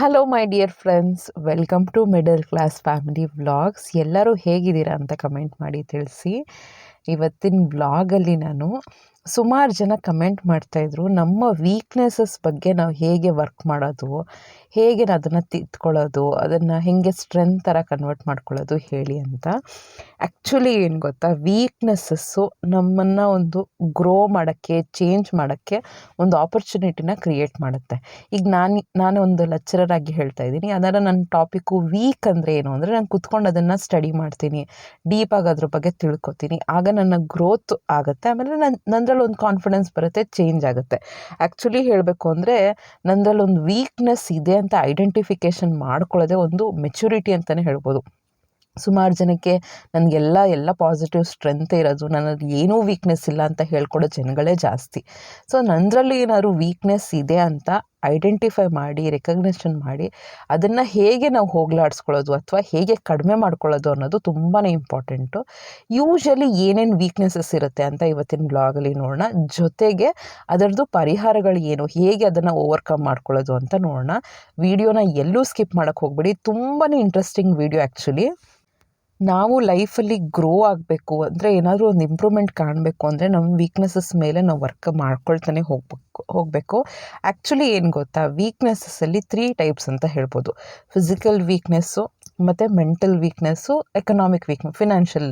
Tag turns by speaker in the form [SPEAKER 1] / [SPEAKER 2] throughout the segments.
[SPEAKER 1] Hello my dear friends welcome to middle class family vlogs ಎಲ್ಲರೂ ಹೇಗಿದ್ದೀರಾ ಅಂತ comment ಮಾಡಿ ತಿಳಿಸಿ. ಇವತ್ತಿನ ವ್ಲಾಗಲ್ಲಿ ನಾನು ಸುಮಾರು ಜನ ಕಮೆಂಟ್ ಮಾಡ್ತಾಯಿದ್ರು, ನಮ್ಮ ವೀಕ್ನೆಸಸ್ ಬಗ್ಗೆ ನಾವು ಹೇಗೆ ವರ್ಕ್ ಮಾಡೋದು? ಹೇಗೆ ಅದನ್ನು ತಿದ್ಕೊಳ್ಳೋದು ಅದನ್ನು ಹೇಗೆ ಸ್ಟ್ರೆಂತ್ ಥರ ಕನ್ವರ್ಟ್ ಮಾಡ್ಕೊಳ್ಳೋದು? ಹೇಳಿ ಅಂತ. ಆ್ಯಕ್ಚುಲಿ ಏನು ಗೊತ್ತಾ? ವೀಕ್ನೆಸ್ಸಸ್ಸು ನಮ್ಮನ್ನು ಒಂದು ಗ್ರೋ ಮಾಡೋಕ್ಕೆ ಚೇಂಜ್ ಮಾಡೋಕ್ಕೆ ಒಂದು ಆಪರ್ಚುನಿಟಿನ ಕ್ರಿಯೇಟ್ ಮಾಡುತ್ತೆ. ಈಗ ನಾನು ನಾನು ಒಂದು ಲೆಕ್ಚರರ್ ಆಗಿ ಹೇಳ್ತಾ ಇದ್ದೀನಿ. ಅದರ ನನ್ನ ಟಾಪಿಕ್ಕು ವೀಕ್ ಅಂದರೆ ಏನು? ಅಂದರೆ ನಾನು ಕುತ್ಕೊಂಡು ಅದನ್ನು ಸ್ಟಡಿ ಮಾಡ್ತೀನಿ. ಡೀಪಾಗಿ ಅದ್ರ ಬಗ್ಗೆ ತಿಳ್ಕೊತೀನಿ. ಆಗ ನನ್ನ ಗ್ರೋತ್ ಆಗುತ್ತೆ. ಆಮೇಲೆ ನನ್ನ ಒಂದು ಕಾನ್ಫಿಡೆನ್ಸ್ ಬರುತ್ತೆ ಚೇಂಜ್ ಆಗುತ್ತೆ. ಆ್ಯಕ್ಚುಲಿ ಹೇಳಬೇಕು ಅಂದರೆ ನಂದ್ರಲ್ಲಿ ಒಂದು ವೀಕ್ನೆಸ್ ಇದೆ ಅಂತ ಐಡೆಂಟಿಫಿಕೇಷನ್ ಮಾಡ್ಕೊಳ್ಳೋದೇ ಒಂದು ಮೆಚುರಿಟಿ ಅಂತಲೇ ಹೇಳ್ಬೋದು. ಸುಮಾರು ಜನಕ್ಕೆ ನನಗೆಲ್ಲ ಎಲ್ಲ ಪಾಸಿಟಿವ್ ಸ್ಟ್ರೆಂತ್ ಇರೋದು, ನನ್ನಲ್ಲಿ ಏನೂ ವೀಕ್ನೆಸ್ ಇಲ್ಲ ಅಂತ ಹೇಳ್ಕೊಡೋ ಜನಗಳೇ ಜಾಸ್ತಿ. ಸೊ ನಂದರಲ್ಲಿ ಏನಾದ್ರು ವೀಕ್ನೆಸ್ ಇದೆ ಅಂತ ಐಡೆಂಟಿಫೈ ಮಾಡಿ ರೆಕಗ್ನಿಷನ್ ಮಾಡಿ ಅದನ್ನು ಹೇಗೆ ನಾವು ಹೋಗಲಾಡಿಸ್ಕೊಳ್ಳೋದು ಅಥವಾ ಹೇಗೆ ಕಡಿಮೆ ಮಾಡ್ಕೊಳ್ಳೋದು ಅನ್ನೋದು ತುಂಬಾ ಇಂಪಾರ್ಟೆಂಟು ಯೂಶಲಿ ಏನೇನು ವೀಕ್ನೆಸಸ್ ಇರುತ್ತೆ ಅಂತ ಇವತ್ತಿನ ಬ್ಲಾಗಲ್ಲಿ ನೋಡೋಣ. ಜೊತೆಗೆ ಅದರದ್ದು ಪರಿಹಾರಗಳು ಏನು, ಹೇಗೆ ಅದನ್ನು ಓವರ್ಕಮ್ ಮಾಡ್ಕೊಳ್ಳೋದು ಅಂತ ನೋಡೋಣ. ವೀಡಿಯೋನ ಎಲ್ಲೂ ಸ್ಕಿಪ್ ಮಾಡೋಕ್ಕೆ ಹೋಗ್ಬೇಡಿ. ತುಂಬಾ ಇಂಟ್ರೆಸ್ಟಿಂಗ್ ವೀಡಿಯೋ ಆ್ಯಕ್ಚುಲಿ ನಾವು ಲೈಫಲ್ಲಿ ಗ್ರೋ ಆಗಬೇಕು ಅಂದರೆ ಏನಾದರೂ ಒಂದು ಇಂಪ್ರೂವ್ಮೆಂಟ್ ಕಾಣಬೇಕು ಅಂದರೆ ನಮ್ಮ ವೀಕ್ನೆಸಸ್ ಮೇಲೆ ನಾವು ವರ್ಕ್ ಮಾಡ್ಕೊಳ್ತಾನೆ ಹೋಗ್ಬೇಕು, ಹೋಗಬೇಕು. ಆ್ಯಕ್ಚುಲಿ ಏನು ಗೊತ್ತಾ? ವೀಕ್ನೆಸಸ್ಸಲ್ಲಿ ತ್ರೀ ಟೈಪ್ಸ್ ಅಂತ ಹೇಳ್ಬೋದು. ಫಿಸಿಕಲ್ ವೀಕ್ನೆಸ್ಸು ಮತ್ತು mental weakness economic weak financial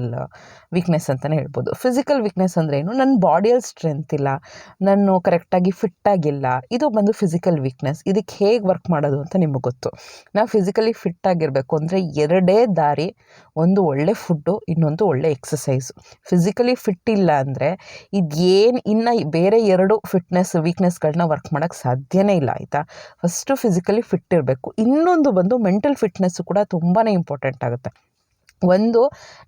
[SPEAKER 1] weakness ಅಂತಲೇ ಹೇಳ್ಬೋದು. ಫಿಸಿಕಲ್ ವೀಕ್ನೆಸ್ ಅಂದರೆ ಏನು? ನನ್ನ ಬಾಡಿಯಲ್ಲಿ ಸ್ಟ್ರೆಂತ್ ಇಲ್ಲ, ನಾನು ಕರೆಕ್ಟಾಗಿ ಫಿಟ್ಟಾಗಿಲ್ಲ ಇದು ಬಂದು ಫಿಸಿಕಲ್ ವೀಕ್ನೆಸ್ ಇದಕ್ಕೆ ಹೇಗೆ ವರ್ಕ್ ಮಾಡೋದು ಅಂತ ನಿಮಗೆ ಗೊತ್ತು. ನಾವು ಫಿಸಿಕಲಿ ಫಿಟ್ಟಾಗಿರಬೇಕು ಅಂದರೆ ಎರಡೇ ದಾರಿ, ಒಂದು ಒಳ್ಳೆ ಫುಡ್ಡು ಇನ್ನೊಂದು ಒಳ್ಳೆ ಎಕ್ಸಸೈಸು ಫಿಸಿಕಲಿ ಫಿಟ್ ಇಲ್ಲ ಅಂದರೆ ಇದೇನು ಇನ್ನು ಬೇರೆ ಎರಡು ಫಿಟ್ನೆಸ್ ವೀಕ್ನೆಸ್ಗಳನ್ನ ವರ್ಕ್ ಮಾಡೋಕ್ಕೆ ಸಾಧ್ಯನೇ ಇಲ್ಲ, ಆಯಿತಾ? ಫಸ್ಟು ಫಿಸಿಕಲಿ ಫಿಟ್ ಇರಬೇಕು. ಇನ್ನೊಂದು ಬಂದು ಮೆಂಟಲ್ ಫಿಟ್ನೆಸ್ಸು ಕೂಡ ತುಂಬಾ ಇಂಪಾರ್ಟೆಂಟ್ ಆಗುತ್ತೆ. ಒಂದು,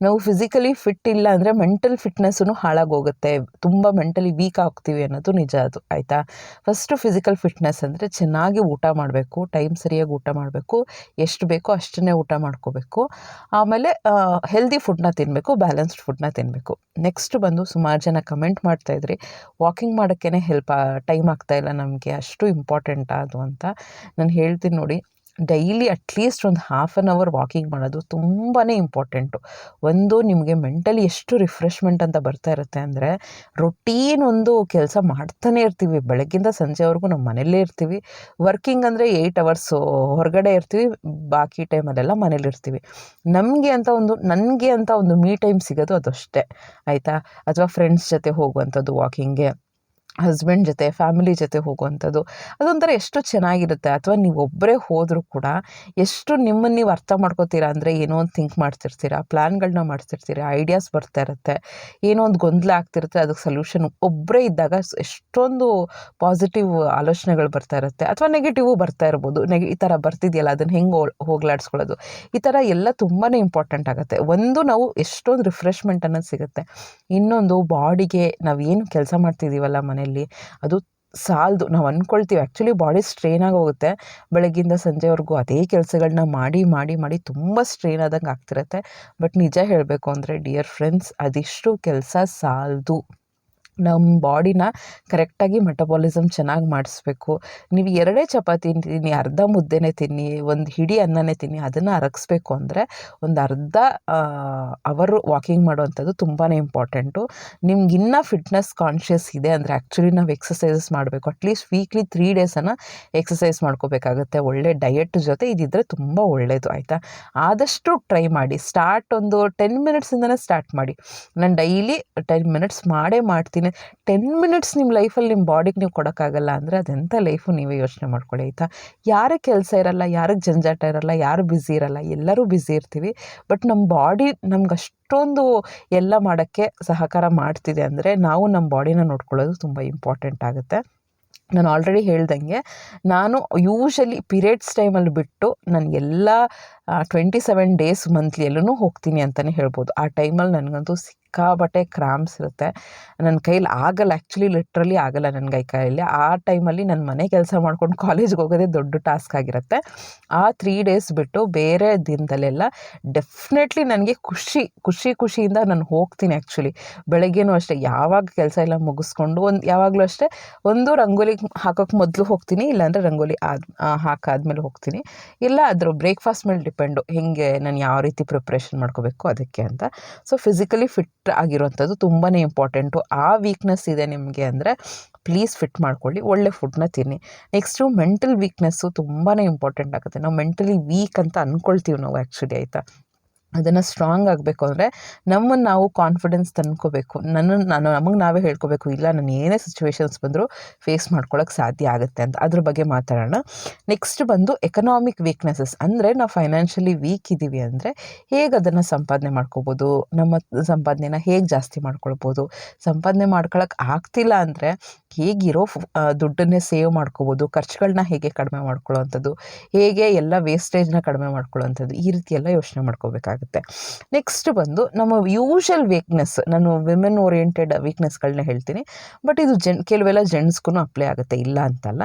[SPEAKER 1] ನಾವು ಫಿಸಿಕಲಿ ಫಿಟ್ ಇಲ್ಲ ಅಂದರೆ ಮೆಂಟಲ್ ಫಿಟ್ನೆಸ್ಸೂ ಹಾಳಾಗೋಗುತ್ತೆ. ತುಂಬ ಮೆಂಟಲಿ ವೀಕ್ ಆಗ್ತೀವಿ ಅನ್ನೋದು ನಿಜ ಅದು, ಆಯಿತಾ? ಫಸ್ಟು ಫಿಸಿಕಲ್ ಫಿಟ್ನೆಸ್ ಅಂದರೆ ಚೆನ್ನಾಗಿ ಊಟ ಮಾಡಬೇಕು ಟೈಮ್ ಸರಿಯಾಗಿ ಊಟ ಮಾಡಬೇಕು, ಎಷ್ಟು ಬೇಕೋ ಅಷ್ಟನ್ನೇ ಊಟ ಮಾಡ್ಕೋಬೇಕು. ಆಮೇಲೆ ಹೆಲ್ದಿ ಫುಡ್ನ ತಿನ್ನಬೇಕು ಬ್ಯಾಲೆನ್ಸ್ಡ್ ಫುಡ್ನ ತಿನ್ನಬೇಕು ನೆಕ್ಸ್ಟ್ ಬಂದು ಸುಮಾರು ಜನ ಕಮೆಂಟ್ ಮಾಡ್ತಾಯಿದ್ರಿ ವಾಕಿಂಗ್ ಮಾಡೋಕ್ಕೇ ಹೆಲ್ಪ್ ಟೈಮ್ ಆಗ್ತಾಯಿಲ್ಲ ನಮಗೆ, ಅಷ್ಟು ಇಂಪಾರ್ಟೆಂಟ್ ಅದು ಅಂತ. ನಾನು ಹೇಳ್ತೀನಿ ನೋಡಿ ಡೈಲಿ ಅಟ್ಲೀಸ್ಟ್ ಒಂದು ಹಾಫ್ ಆನ್ ಅವರ್ ವಾಕಿಂಗ್ ಮಾಡೋದು ತುಂಬಾ ಇಂಪಾರ್ಟೆಂಟು ಒಂದು ನಿಮಗೆ ಮೆಂಟಲಿ ಎಷ್ಟು ರಿಫ್ರೆಶ್ಮೆಂಟ್ ಅಂತ ಬರ್ತಾ ಇರುತ್ತೆ ಅಂದರೆ ರೊಟೀನ್ ಒಂದು ಕೆಲಸ ಮಾಡ್ತಾನೆ ಇರ್ತೀವಿ. ಬೆಳಗ್ಗಿಂದ ಸಂಜೆವರೆಗೂ ನಮ್ಮ ಮನೆಯಲ್ಲೇ ಇರ್ತೀವಿ. ವರ್ಕಿಂಗ್ ಅಂದರೆ ಏಯ್ಟ್ ಅವರ್ಸು ಹೊರಗಡೆ ಇರ್ತೀವಿ. ಬಾಕಿ ಟೈಮಲ್ಲೆಲ್ಲ ಮನೇಲಿರ್ತೀವಿ ನಮಗೆ ಅಂತ ಒಂದು, ನನಗೆ ಅಂತ ಒಂದು ಮೀ ಟೈಮ್ ಸಿಗೋದು ಅದಷ್ಟೇ. ಆಯಿತಾ? ಅಥವಾ ಫ್ರೆಂಡ್ಸ್ ಜೊತೆ ಹೋಗುವಂಥದ್ದು ವಾಕಿಂಗ್ಗೆ ಹಸ್ಬೆಂಡ್ ಜೊತೆ, ಫ್ಯಾಮಿಲಿ ಜೊತೆ ಹೋಗುವಂಥದ್ದು, ಅದೊಂಥರ ಎಷ್ಟು ಚೆನ್ನಾಗಿರುತ್ತೆ. ಅಥವಾ ನೀವು ಒಬ್ಬರೇ ಹೋದರೂ ಕೂಡ ಎಷ್ಟು ನಿಮ್ಮನ್ನು ನೀವು ಅರ್ಥ ಮಾಡ್ಕೋತೀರಾ ಅಂದರೆ ಏನೋ ಒಂದು ಥಿಂಕ್ ಮಾಡ್ತಿರ್ತೀರ ಪ್ಲ್ಯಾನ್ಗಳನ್ನ ಮಾಡ್ತಿರ್ತೀರ ಐಡಿಯಾಸ್ ಬರ್ತಾ ಇರುತ್ತೆ, ಏನೋ ಒಂದು ಗೊಂದಲ ಆಗ್ತಿರುತ್ತೆ, ಅದಕ್ಕೆ ಸೊಲ್ಯೂಷನ್ ಒಬ್ಬರೇ ಇದ್ದಾಗ ಎಷ್ಟೊಂದು ಪಾಸಿಟಿವ್ ಆಲೋಚನೆಗಳು ಬರ್ತಾ ಇರುತ್ತೆ. ಅಥವಾ ನೆಗೆಟಿವು ಬರ್ತಾ ಇರ್ಬೋದು. ನೆಗೆ, ಈ ಥರ ಬರ್ತಿದೆಯಲ್ಲ, ಅದನ್ನು ಹೆಂಗೆ ಹೋಗ್ಲಾಡಿಸ್ಕೊಳ್ಳೋದು? ಈ ಥರ ಎಲ್ಲ ತುಂಬಾ ಇಂಪಾರ್ಟೆಂಟ್ ಆಗುತ್ತೆ. ಒಂದು ನಾವು ಎಷ್ಟೊಂದು ರಿಫ್ರೆಶ್ಮೆಂಟ್ ಅನ್ನೋದು ಸಿಗುತ್ತೆ. ಇನ್ನೊಂದು, ಬಾಡಿಗೆ, ನಾವು ಏನು ಕೆಲಸ ಮಾಡ್ತಿದ್ದೀವಲ್ಲ ಮನೆಯಲ್ಲಿ ಅದು ಸಾಲದು. ನಾವು ಅಂದ್ಕೊಳ್ತೀವಿ ಆ್ಯಕ್ಚುಲಿ ಬಾಡಿ ಸ್ಟ್ರೈನ್ ಆಗಿ ಹೋಗುತ್ತೆ. ಬೆಳಗ್ಗಿಂದ ಸಂಜೆವರೆಗೂ ಅದೇ ಕೆಲಸಗಳನ್ನ ಮಾಡಿ ಮಾಡಿ ಮಾಡಿ ತುಂಬ ಸ್ಟ್ರೈನ್ ಆದಂಗೆ ಆಗ್ತಿರುತ್ತೆ. ಬಟ್ ನಿಜ ಹೇಳಬೇಕು ಅಂದರೆ ಡಿಯರ್ ಫ್ರೆಂಡ್ಸ್ ಅದಿಷ್ಟು ಕೆಲಸ ಸಾಲದು. ನಮ್ಮ ಬಾಡಿನ ಕರೆಕ್ಟಾಗಿ ಮೆಟಬಾಲಿಸಮ್ ಚೆನ್ನಾಗಿ ಮಾಡಿಸ್ಬೇಕು. ನೀವು ಎರಡೇ ಚಪಾತಿ ತಿನ್ನಿ, ಅರ್ಧ ಮುದ್ದೆನೇ ತಿನ್ನಿ, ಒಂದು ಹಿಡಿ ಅನ್ನನೇ ತಿನ್ನಿ, ಅದನ್ನು ಅರಗಿಸ್ಬೇಕು ಅಂದರೆ ಒಂದು ಅರ್ಧ ಅವರು ವಾಕಿಂಗ್ ಮಾಡುವಂಥದ್ದು ತುಂಬಾ ಇಂಪಾರ್ಟೆಂಟು. ನಿಮ್ಗೆ ಇನ್ನೂ ಫಿಟ್ನೆಸ್ ಕಾನ್ಷಿಯಸ್ ಇದೆ ಅಂದರೆ ಆ್ಯಕ್ಚುಲಿ ನಾವು ಎಕ್ಸಸೈಸಸ್ ಮಾಡಬೇಕು. ಅಟ್ಲೀಸ್ಟ್ ವೀಕ್ಲಿ ತ್ರೀ ಡೇಸನ್ನು ಎಕ್ಸಸೈಸ್ ಮಾಡ್ಕೋಬೇಕಾಗುತ್ತೆ. ಒಳ್ಳೆ ಡಯಟ್ ಜೊತೆ ಇದಿದ್ದರೆ ತುಂಬ ಒಳ್ಳೆಯದು ಆಯಿತಾ? ಆದಷ್ಟು ಟ್ರೈ ಮಾಡಿ. ಸ್ಟಾರ್ಟ್ ಒಂದು ಟೆನ್ ಮಿನಿಟ್ಸಿಂದನೇ ಸ್ಟಾರ್ಟ್ ಮಾಡಿ. ನಾನು ಡೈಲಿ ಟೆನ್ ಮಿನಿಟ್ಸ್ ಮಾಡೇ ಮಾಡ್ತೀನಿ. ಟೆನ್ ಮಿನಿಟ್ಸ್ ನಿಮ್ಮ ಲೈಫಲ್ಲಿ ನಿಮ್ಮ ಬಾಡಿಗೆ ನೀವು ಕೊಡೋಕ್ಕಾಗಲ್ಲ ಅಂದರೆ ಅದೆಂಥ ಲೈಫು ನೀವೇ ಯೋಚನೆ ಮಾಡ್ಕೊಳ್ಳಿ, ಆಯಿತಾ? ಯಾರಿಗೆ ಕೆಲಸ ಇರಲ್ಲ, ಯಾರಿಗೆ ಜಂಜಾಟ ಇರಲ್ಲ, ಯಾರು ಬ್ಯುಸಿ ಇರಲ್ಲ, ಎಲ್ಲರೂ ಬ್ಯುಸಿ ಇರ್ತೀವಿ. ಬಟ್ ನಮ್ಮ ಬಾಡಿ ನಮ್ಗೆ ಅಷ್ಟೊಂದು ಎಲ್ಲ ಮಾಡೋಕ್ಕೆ ಸಹಕಾರ ಮಾಡ್ತಿದೆ ಅಂದರೆ ನಾವು ನಮ್ಮ ಬಾಡಿನ ನೋಡ್ಕೊಳ್ಳೋದು ತುಂಬ ಇಂಪಾರ್ಟೆಂಟ್ ಆಗುತ್ತೆ. ನಾನು ಆಲ್ರೆಡಿ ಹೇಳ್ದಂಗೆ, ನಾನು ಯೂಶಲಿ ಪೀರಿಯಡ್ಸ್ ಟೈಮಲ್ಲಿ ಬಿಟ್ಟು ನಾನು ಎಲ್ಲ ಟ್ವೆಂಟಿ ಸೆವೆನ್ ಡೇಸ್ ಮಂತ್ಲಿ ಎಲ್ಲೂ ಹೋಗ್ತೀನಿ ಅಂತಲೇ ಹೇಳ್ಬೋದು. ಆ ಟೈಮಲ್ಲಿ ನನಗಂತೂ ಸಿಕ್ಕಾಬಟ್ಟೆ ಕ್ರಾಮ್ಸ್ ಇರುತ್ತೆ. ನನ್ನ ಕೈಲಿ ಆಗಲ್ಲ ಆ್ಯಕ್ಚುಲಿ ಲಿಟ್ರಲಿ ಆಗಲ್ಲ ನನ್ನ ಕೈ ಕೈಯಲ್ಲಿ ಆ ಟೈಮಲ್ಲಿ ನನ್ನ ಮನೆ ಕೆಲಸ ಮಾಡ್ಕೊಂಡು ಕಾಲೇಜ್ಗೆ ಹೋಗೋದೇ ದೊಡ್ಡ ಟಾಸ್ಕ್ ಆಗಿರುತ್ತೆ. ಆ ತ್ರೀ ಡೇಸ್ ಬಿಟ್ಟು ಬೇರೆ ದಿನದಲ್ಲೆಲ್ಲ ಡೆಫಿನೆಟ್ಲಿ ನನಗೆ ಖುಷಿ ಖುಷಿ ಖುಷಿಯಿಂದ ನಾನು ಹೋಗ್ತೀನಿ ಆ್ಯಕ್ಚುಲಿ ಬೆಳಗ್ಗೆನೂ ಅಷ್ಟೇ, ಯಾವಾಗ ಕೆಲಸ ಎಲ್ಲ ಮುಗಿಸ್ಕೊಂಡು ಒಂದು, ಯಾವಾಗಲೂ ಅಷ್ಟೇ ಒಂದು ರಂಗೋಲಿ ಹಾಕೋಕ್ಕೆ ಮೊದಲು ಹೋಗ್ತೀನಿ, ಇಲ್ಲಾಂದರೆ ರಂಗೋಲಿ ಆದ ಹಾಕಾದ್ಮೇಲೆ ಹೋಗ್ತೀನಿ. ಇಲ್ಲ, ಅದ್ರ ಬ್ರೇಕ್ಫಾಸ್ಟ್ ಮೇಲೆ ಡಿಪೆಂಡು ಹೇಗೆ, ನಾನು ಯಾವ ರೀತಿ ಪ್ರಿಪ್ರೇಷನ್ ಮಾಡ್ಕೋಬೇಕು ಅದಕ್ಕೆ ಅಂತ. ಸೊ ಫಿಸಿಕಲಿ ಫಿಟ್ ಆಗಿರುವಂಥದ್ದು ತುಂಬಾ ಇಂಪಾರ್ಟೆಂಟು ಆ ವೀಕ್ನೆಸ್ ಇದೆ ನಿಮಗೆ ಅಂದರೆ ಪ್ಲೀಸ್ ಫಿಟ್ ಮಾಡ್ಕೊಳ್ಳಿ, ಒಳ್ಳೆ ಫುಡ್ನ ತಿನ್ನಿ. ನೆಕ್ಸ್ಟು ಮೆಂಟಲ್ ವೀಕ್ನೆಸ್ಸು ತುಂಬಾ ಇಂಪಾರ್ಟೆಂಟ್ ಆಗುತ್ತೆ. ನಾವು ಮೆಂಟಲಿ ವೀಕ್ ಅಂತ ಅಂದ್ಕೊಳ್ತೀವಿ ನಾವು ಆ್ಯಕ್ಚುಲಿ ಆಯಿತಾ? ಅದನ್ನು ಸ್ಟ್ರಾಂಗ್ ಆಗಬೇಕು ಅಂದರೆ ನಮ್ಮನ್ನು ನಾವು ಕಾನ್ಫಿಡೆನ್ಸ್ ತಂದ್ಕೋಬೇಕು. ನನ್ನನ್ನು ನಾನು, ನಮಗೆ ನಾವೇ ಹೇಳ್ಕೋಬೇಕು, ಇಲ್ಲ ನಾನು ಏನೇ ಸಿಚುವೇಶನ್ಸ್ ಬಂದರೂ ಫೇಸ್ ಮಾಡ್ಕೊಳಕ್ಕೆ ಸಾಧ್ಯ ಆಗುತ್ತೆ ಅಂತ. ಅದ್ರ ಬಗ್ಗೆ ಮಾತಾಡೋಣ. ನೆಕ್ಸ್ಟ್ ಬಂದು ಎಕನಾಮಿಕ್ ವೀಕ್ನೆಸಸ್ ಅಂದರೆ ನಾವು ಫೈನಾನ್ಷಿಯಲಿ ವೀಕ್ ಇದ್ದೀವಿ ಅಂದರೆ ಹೇಗೆ ಅದನ್ನು ಸಂಪಾದನೆ ಮಾಡ್ಕೋಬೋದು? ನಮ್ಮ ಸಂಪಾದನೆನ ಹೇಗೆ ಜಾಸ್ತಿ ಮಾಡ್ಕೊಳ್ಬೋದು? ಸಂಪಾದನೆ ಮಾಡ್ಕೊಳಕ್ಕೆ ಆಗ್ತಿಲ್ಲ ಅಂದರೆ ಹೇಗಿರೋ ದುಡ್ಡನ್ನೇ ಸೇವ್ ಮಾಡ್ಕೋಬೋದು? ಖರ್ಚುಗಳನ್ನ ಹೇಗೆ ಕಡಿಮೆ ಮಾಡ್ಕೊಳ್ಳೋವಂಥದ್ದು ಹೇಗೆ ಎಲ್ಲ ವೇಸ್ಟೇಜ್ನ ಕಡಿಮೆ ಮಾಡ್ಕೊಳ್ಳೋವಂಥದ್ದು ಈ ರೀತಿ ಎಲ್ಲ ಯೋಚನೆ ಮಾಡ್ಕೋಬೇಕಾಗುತ್ತೆ. ನೆಕ್ಸ್ಟ್ ಬಂದು ನಮ್ಮ ಯೂಶಲ್ ವೀಕ್ನೆಸ್ ನಾನು ವಿಮೆನ್ ಓರಿಯೆಂಟೆಡ್ ವೀಕ್ನೆಸ್ಗಳನ್ನ ಹೇಳ್ತೀನಿ. ಬಟ್ ಇದು ಜೆನ್ ಕೆಲವೆಲ್ಲ ಜೆಂಟ್ಸ್ಗೂ ಅಪ್ಲೈ ಆಗುತ್ತೆ, ಇಲ್ಲ ಅಂತಲ್ಲ.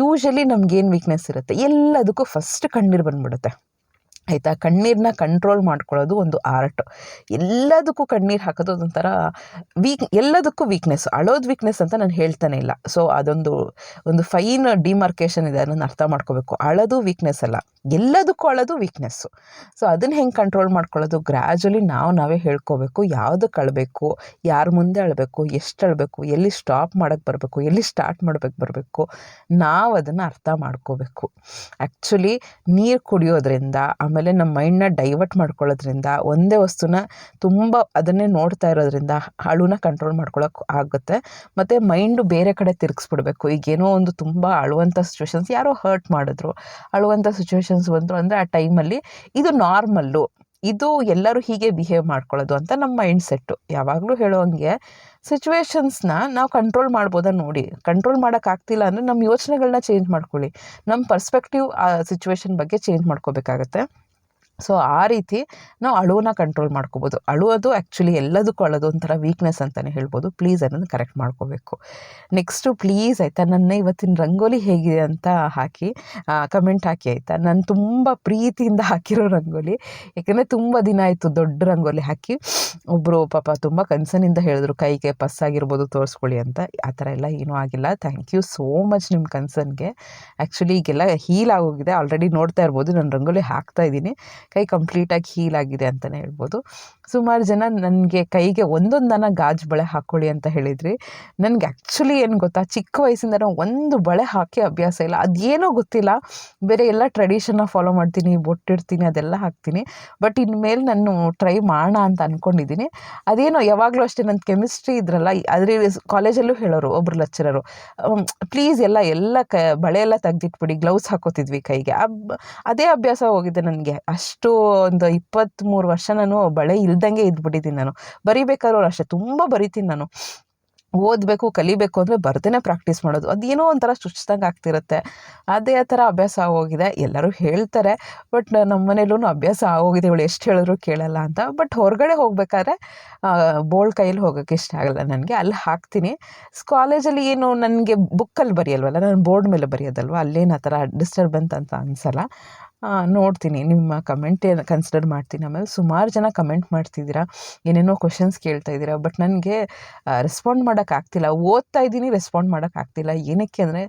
[SPEAKER 1] ಯೂಶಲಿ ನಮ್ಗೇನು ವೀಕ್ನೆಸ್ ಇರುತ್ತೆ? ಎಲ್ಲದಕ್ಕೂ ಫಸ್ಟ್ ಕಣ್ಣೀರು ಬಂದ್ಬಿಡುತ್ತೆ. ಆಯಿತಾ? ಕಣ್ಣೀರನ್ನ ಕಂಟ್ರೋಲ್ ಮಾಡ್ಕೊಳ್ಳೋದು ಒಂದು ಆರ್ಟ್. ಎಲ್ಲದಕ್ಕೂ ಕಣ್ಣೀರು ಹಾಕೋದು ಅದೊಂಥರ ವೀಕ್ ಎಲ್ಲದಕ್ಕೂ ವೀಕ್ನೆಸ್ ಅಳೋದು ವೀಕ್ನೆಸ್ ಅಂತ ನಾನು ಹೇಳ್ತಾನೆ ಇಲ್ಲ. ಸೊ ಅದೊಂದು, ಒಂದು ಫೈನ್ ಡಿಮಾರ್ಕೇಷನ್ ಇದೆ, ಅದನ್ನು ಅರ್ಥ ಮಾಡ್ಕೋಬೇಕು. ಅಳೋದು ವೀಕ್ನೆಸ್ ಅಲ್ಲ. ಎಲ್ಲದಕ್ಕೂ ಅಳೋದು ವೀಕ್ನೆಸ್ಸು ಸೊ ಅದನ್ನು ಹೆಂಗೆ ಕಂಟ್ರೋಲ್ ಮಾಡ್ಕೊಳ್ಳೋದು? ಗ್ರ್ಯಾಜುಲಿ ನಾವು ನಾವೇ ಹೇಳ್ಕೋಬೇಕು. ಯಾವುದಕ್ಕೆ ಅಳಬೇಕು ಯಾರ ಮುಂದೆ ಅಳಬೇಕು? ಎಷ್ಟು ಅಳಬೇಕು? ಎಲ್ಲಿ ಸ್ಟಾಪ್ ಮಾಡೋಕ್ಕೆ ಬರಬೇಕು? ಎಲ್ಲಿ ಸ್ಟಾರ್ಟ್ ಮಾಡಬೇಕು ಬರಬೇಕು? ನಾವು ಅದನ್ನು ಅರ್ಥ ಮಾಡ್ಕೋಬೇಕು. ಆ್ಯಕ್ಚುಲಿ ನೀರು ಕುಡಿಯೋದ್ರಿಂದ ಆಮೇಲೆ ನಮ್ಮ ಮೈಂಡ್ನ ಡೈವರ್ಟ್ ಮಾಡ್ಕೊಳ್ಳೋದ್ರಿಂದ, ಒಂದೇ ವಸ್ತುನ ತುಂಬ ಅದನ್ನೇ ನೋಡ್ತಾ ಇರೋದ್ರಿಂದ ಅಳುನ ಕಂಟ್ರೋಲ್ ಮಾಡ್ಕೊಳ್ಳೋಕೆ ಆಗುತ್ತೆ. ಮತ್ತು ಮೈಂಡು ಬೇರೆ ಕಡೆ ತಿರುಗಿಸ್ಬಿಡ್ಬೇಕು. ಈಗೇನೋ ಒಂದು ತುಂಬ ಅಳುವಂಥ ಸಿಚುವೇಶನ್ಸ್ ಯಾರೋ ಹರ್ಟ್ ಮಾಡಿದ್ರು. ಅಳುವಂಥ ಸಿಚುವೇಶನ್ಸ್ ಬಂದರು ಅಂದರೆ ಆ ಟೈಮಲ್ಲಿ ಇದು ನಾರ್ಮಲ್ಲು ಇದು ಎಲ್ಲರೂ ಹೀಗೆ ಬಿಹೇವ್ ಮಾಡ್ಕೊಳ್ಳೋದು ಅಂತ ನಮ್ಮ ಮೈಂಡ್ ಸೆಟ್ಟು ಯಾವಾಗಲೂ ಹೇಳೋ ಹೇಳೋಂಗೆ ಸಿಚುವೇಶನ್ಸ್ನ ನಾವು ಕಂಟ್ರೋಲ್ ಮಾಡ್ಬೋದಾ ನೋಡಿ. ಕಂಟ್ರೋಲ್ ಮಾಡೋಕ್ಕಾಗ್ತಿಲ್ಲ ಅಂದರೆ ನಮ್ಮ ಯೋಚನೆಗಳನ್ನ ಚೇಂಜ್ ಮಾಡ್ಕೊಳ್ಳಿ. ನಮ್ಮ ಪರ್ಸ್ಪೆಕ್ಟಿವ್ ಆ ಸಿಚುವೇಶನ್ ಬಗ್ಗೆ ಚೇಂಜ್ ಮಾಡ್ಕೋಬೇಕಾಗತ್ತೆ. ಸೊ, ಆ ರೀತಿ ನಾವು ಅಳುವನ್ನ ಕಂಟ್ರೋಲ್ ಮಾಡ್ಕೋಬೋದು. ಅಳುವುದು ಆ್ಯಕ್ಚುಲಿ ಎಲ್ಲದಕ್ಕೂ ಅಳೋದು ಒಂಥರ ವೀಕ್ನೆಸ್ ಅಂತಲೇ ಹೇಳ್ಬೋದು. ಪ್ಲೀಸ್ ಅನ್ನೋದು ಕರೆಕ್ಟ್ ಮಾಡ್ಕೋಬೇಕು. ನೆಕ್ಸ್ಟು ಪ್ಲೀಸ್ ಆಯಿತಾ, ನನ್ನ ಇವತ್ತಿನ ರಂಗೋಲಿ ಹೇಗಿದೆ ಅಂತ ಹಾಕಿ ಕಮೆಂಟ್ ಹಾಕಿ ಆಯಿತಾ? ನಾನು ತುಂಬ ಪ್ರೀತಿಯಿಂದ ಹಾಕಿರೋ ರಂಗೋಲಿ. ಯಾಕೆಂದರೆ ತುಂಬ ದಿನ ಆಯಿತು ದೊಡ್ಡ ರಂಗೋಲಿ ಹಾಕಿ. ಒಬ್ಬರು ಪಾಪ ತುಂಬ ಕನ್ಸನಿಂದ ಹೇಳಿದ್ರು, ಕೈಗೆ ಪಸ್ಸಾಗಿರ್ಬೋದು ತೋರಿಸ್ಕೊಳ್ಳಿ ಅಂತ. ಆ ಥರ ಎಲ್ಲ ಏನೂ ಆಗಿಲ್ಲ. ಥ್ಯಾಂಕ್ ಯು ಸೋ ಮಚ್ ನಿಮ್ಮ ಕನ್ಸನ್ಗೆ. ಆ್ಯಕ್ಚುಲಿ ಈಗೆಲ್ಲ ಹೀಲ್ ಆಗೋಗಿದೆ. ಆಲ್ರೆಡಿ ನೋಡ್ತಾ ಇರ್ಬೋದು. ನಾನು ರಂಗೋಲಿ ಹಾಕ್ತಾ ಇದ್ದೀನಿ. ಕೈ ಕಂಪ್ಲೀಟಾಗಿ ಹೀಲ್ ಆಗಿದೆ ಅಂತಲೇ ಹೇಳ್ಬೋದು. ಸುಮಾರು ಜನ ನನಗೆ ಕೈಗೆ ಒಂದೊಂದನ ಗಾಜು ಬಳೆ ಹಾಕ್ಕೊಳ್ಳಿ ಅಂತ ಹೇಳಿದ್ರಿ. ನನಗೆ ಆ್ಯಕ್ಚುಲಿ ಏನು ಗೊತ್ತಾ, ಚಿಕ್ಕ ವಯಸ್ಸಿಂದ ಒಂದು ಬಳೆ ಹಾಕಿ ಅಭ್ಯಾಸ ಇಲ್ಲ. ಅದೇನೋ ಗೊತ್ತಿಲ್ಲ. ಬೇರೆ ಎಲ್ಲ ಟ್ರೆಡಿಷನ್ನ ಫಾಲೋ ಮಾಡ್ತೀನಿ, ಬೊಟ್ಟಿಡ್ತೀನಿ, ಅದೆಲ್ಲ ಹಾಕ್ತೀನಿ. ಬಟ್ ಇನ್ಮೇಲೆ ನಾನು ಟ್ರೈ ಮಾಡೋಣ ಅಂತ ಅಂದ್ಕೊಂಡಿದ್ದೀನಿ ಅದೇನೋ ಯಾವಾಗಲೂ ಅಷ್ಟೇ ನನ್ನ ಕೆಮಿಸ್ಟ್ರಿ ಇದ್ರಲ್ಲ ಅದ್ರ ಕಾಲೇಜಲ್ಲೂ ಹೇಳೋರು, ಒಬ್ರು ಲೆಕ್ಚರರು ಪ್ಲೀಸ್ ಎಲ್ಲ ಎಲ್ಲ ಕ, ಬಳೆ ಎಲ್ಲ ತೆಗ್ದಿಟ್ಬಿಡಿ ಗ್ಲೌಸ್ ಹಾಕೋತಿದ್ವಿ ಕೈಗೆ. ಅದೇ ಅಭ್ಯಾಸ ಹೋಗಿದೆ ನನಗೆ. ಅಷ್ಟು ಒಂದು ಇಪ್ಪತ್ತ್ಮೂರು ವರ್ಷ ನಾನು ಬಳೆ ಇಲ್ದಂಗೆ ಇದ್ಬಿಟ್ಟಿದ್ದೀನಿ ನಾನು. ಬರಿಬೇಕಾದ್ರೂ ಅಷ್ಟೇ, ತುಂಬ ಬರಿತೀನಿ ನಾನು. ಓದಬೇಕು, ಕಲಿಬೇಕು ಅಂದರೆ ಬರ್ದೇ ಪ್ರಾಕ್ಟೀಸ್ ಮಾಡೋದು. ಅದೇನೋ ಒಂಥರ ಚುಚ್ದಂಗೆ ಆಗ್ತಿರುತ್ತೆ. ಅದೇ ಥರ ಅಭ್ಯಾಸ ಆಗೋಗಿದೆ. ಎಲ್ಲರೂ ಹೇಳ್ತಾರೆ ಬಟ್ ನಮ್ಮ ಮನೇಲೂ ಅಭ್ಯಾಸ ಆಗೋಗಿದೆ ಇವಳು ಎಷ್ಟು ಹೇಳಿದ್ರು ಕೇಳಲ್ಲ ಅಂತ. ಬಟ್ ಹೊರಗಡೆ ಹೋಗ್ಬೇಕಾದ್ರೆ ಬೋಲ್ಡ್ ಕೈಯಲ್ಲಿ ಹೋಗೋಕ್ಕೆ ಇಷ್ಟ ಆಗಲ್ಲ ನನಗೆ. ಅಲ್ಲಿ ಹಾಕ್ತೀನಿ. ಕಾಲೇಜಲ್ಲಿ ಏನು ನನಗೆ ಬುಕ್ಕಲ್ಲಿ ಬರೆಯಲ್ವಲ್ಲ, ನಾನು ಬೋರ್ಡ್ ಮೇಲೆ ಬರೆಯೋದಲ್ವ? ಅಲ್ಲೇನು ಆ ಥರ ಡಿಸ್ಟರ್ಬೆನ್ಸ್ ಅಂತ ಅನಿಸಲ್ಲ. ನೋಡ್ತೀನಿ. ನಿಮ್ಮ ಕಮೆಂಟ್ ಕನ್ಸಿಡರ್ ಮಾಡ್ತೀನಿ. ಆಮೇಲೆ ಸುಮಾರು ಜನ ಕಮೆಂಟ್ ಮಾಡ್ತಿದ್ದೀರಾ, ಏನೇನೋ ಕ್ವಶನ್ಸ್ ಕೇಳ್ತಾ ಇದ್ದೀರಾ ಬಟ್ ನನಗೆ ರೆಸ್ಪಾಂಡ್ ಮಾಡೋಕ್ಕಾಗ್ತಿಲ್ಲ ಓದ್ತಾ ಇದ್ದೀನಿ ರೆಸ್ಪಾಂಡ್ ಮಾಡೋಕ್ಕಾಗ್ತಿಲ್ಲ ಏನಕ್ಕೆ ಅಂದರೆ,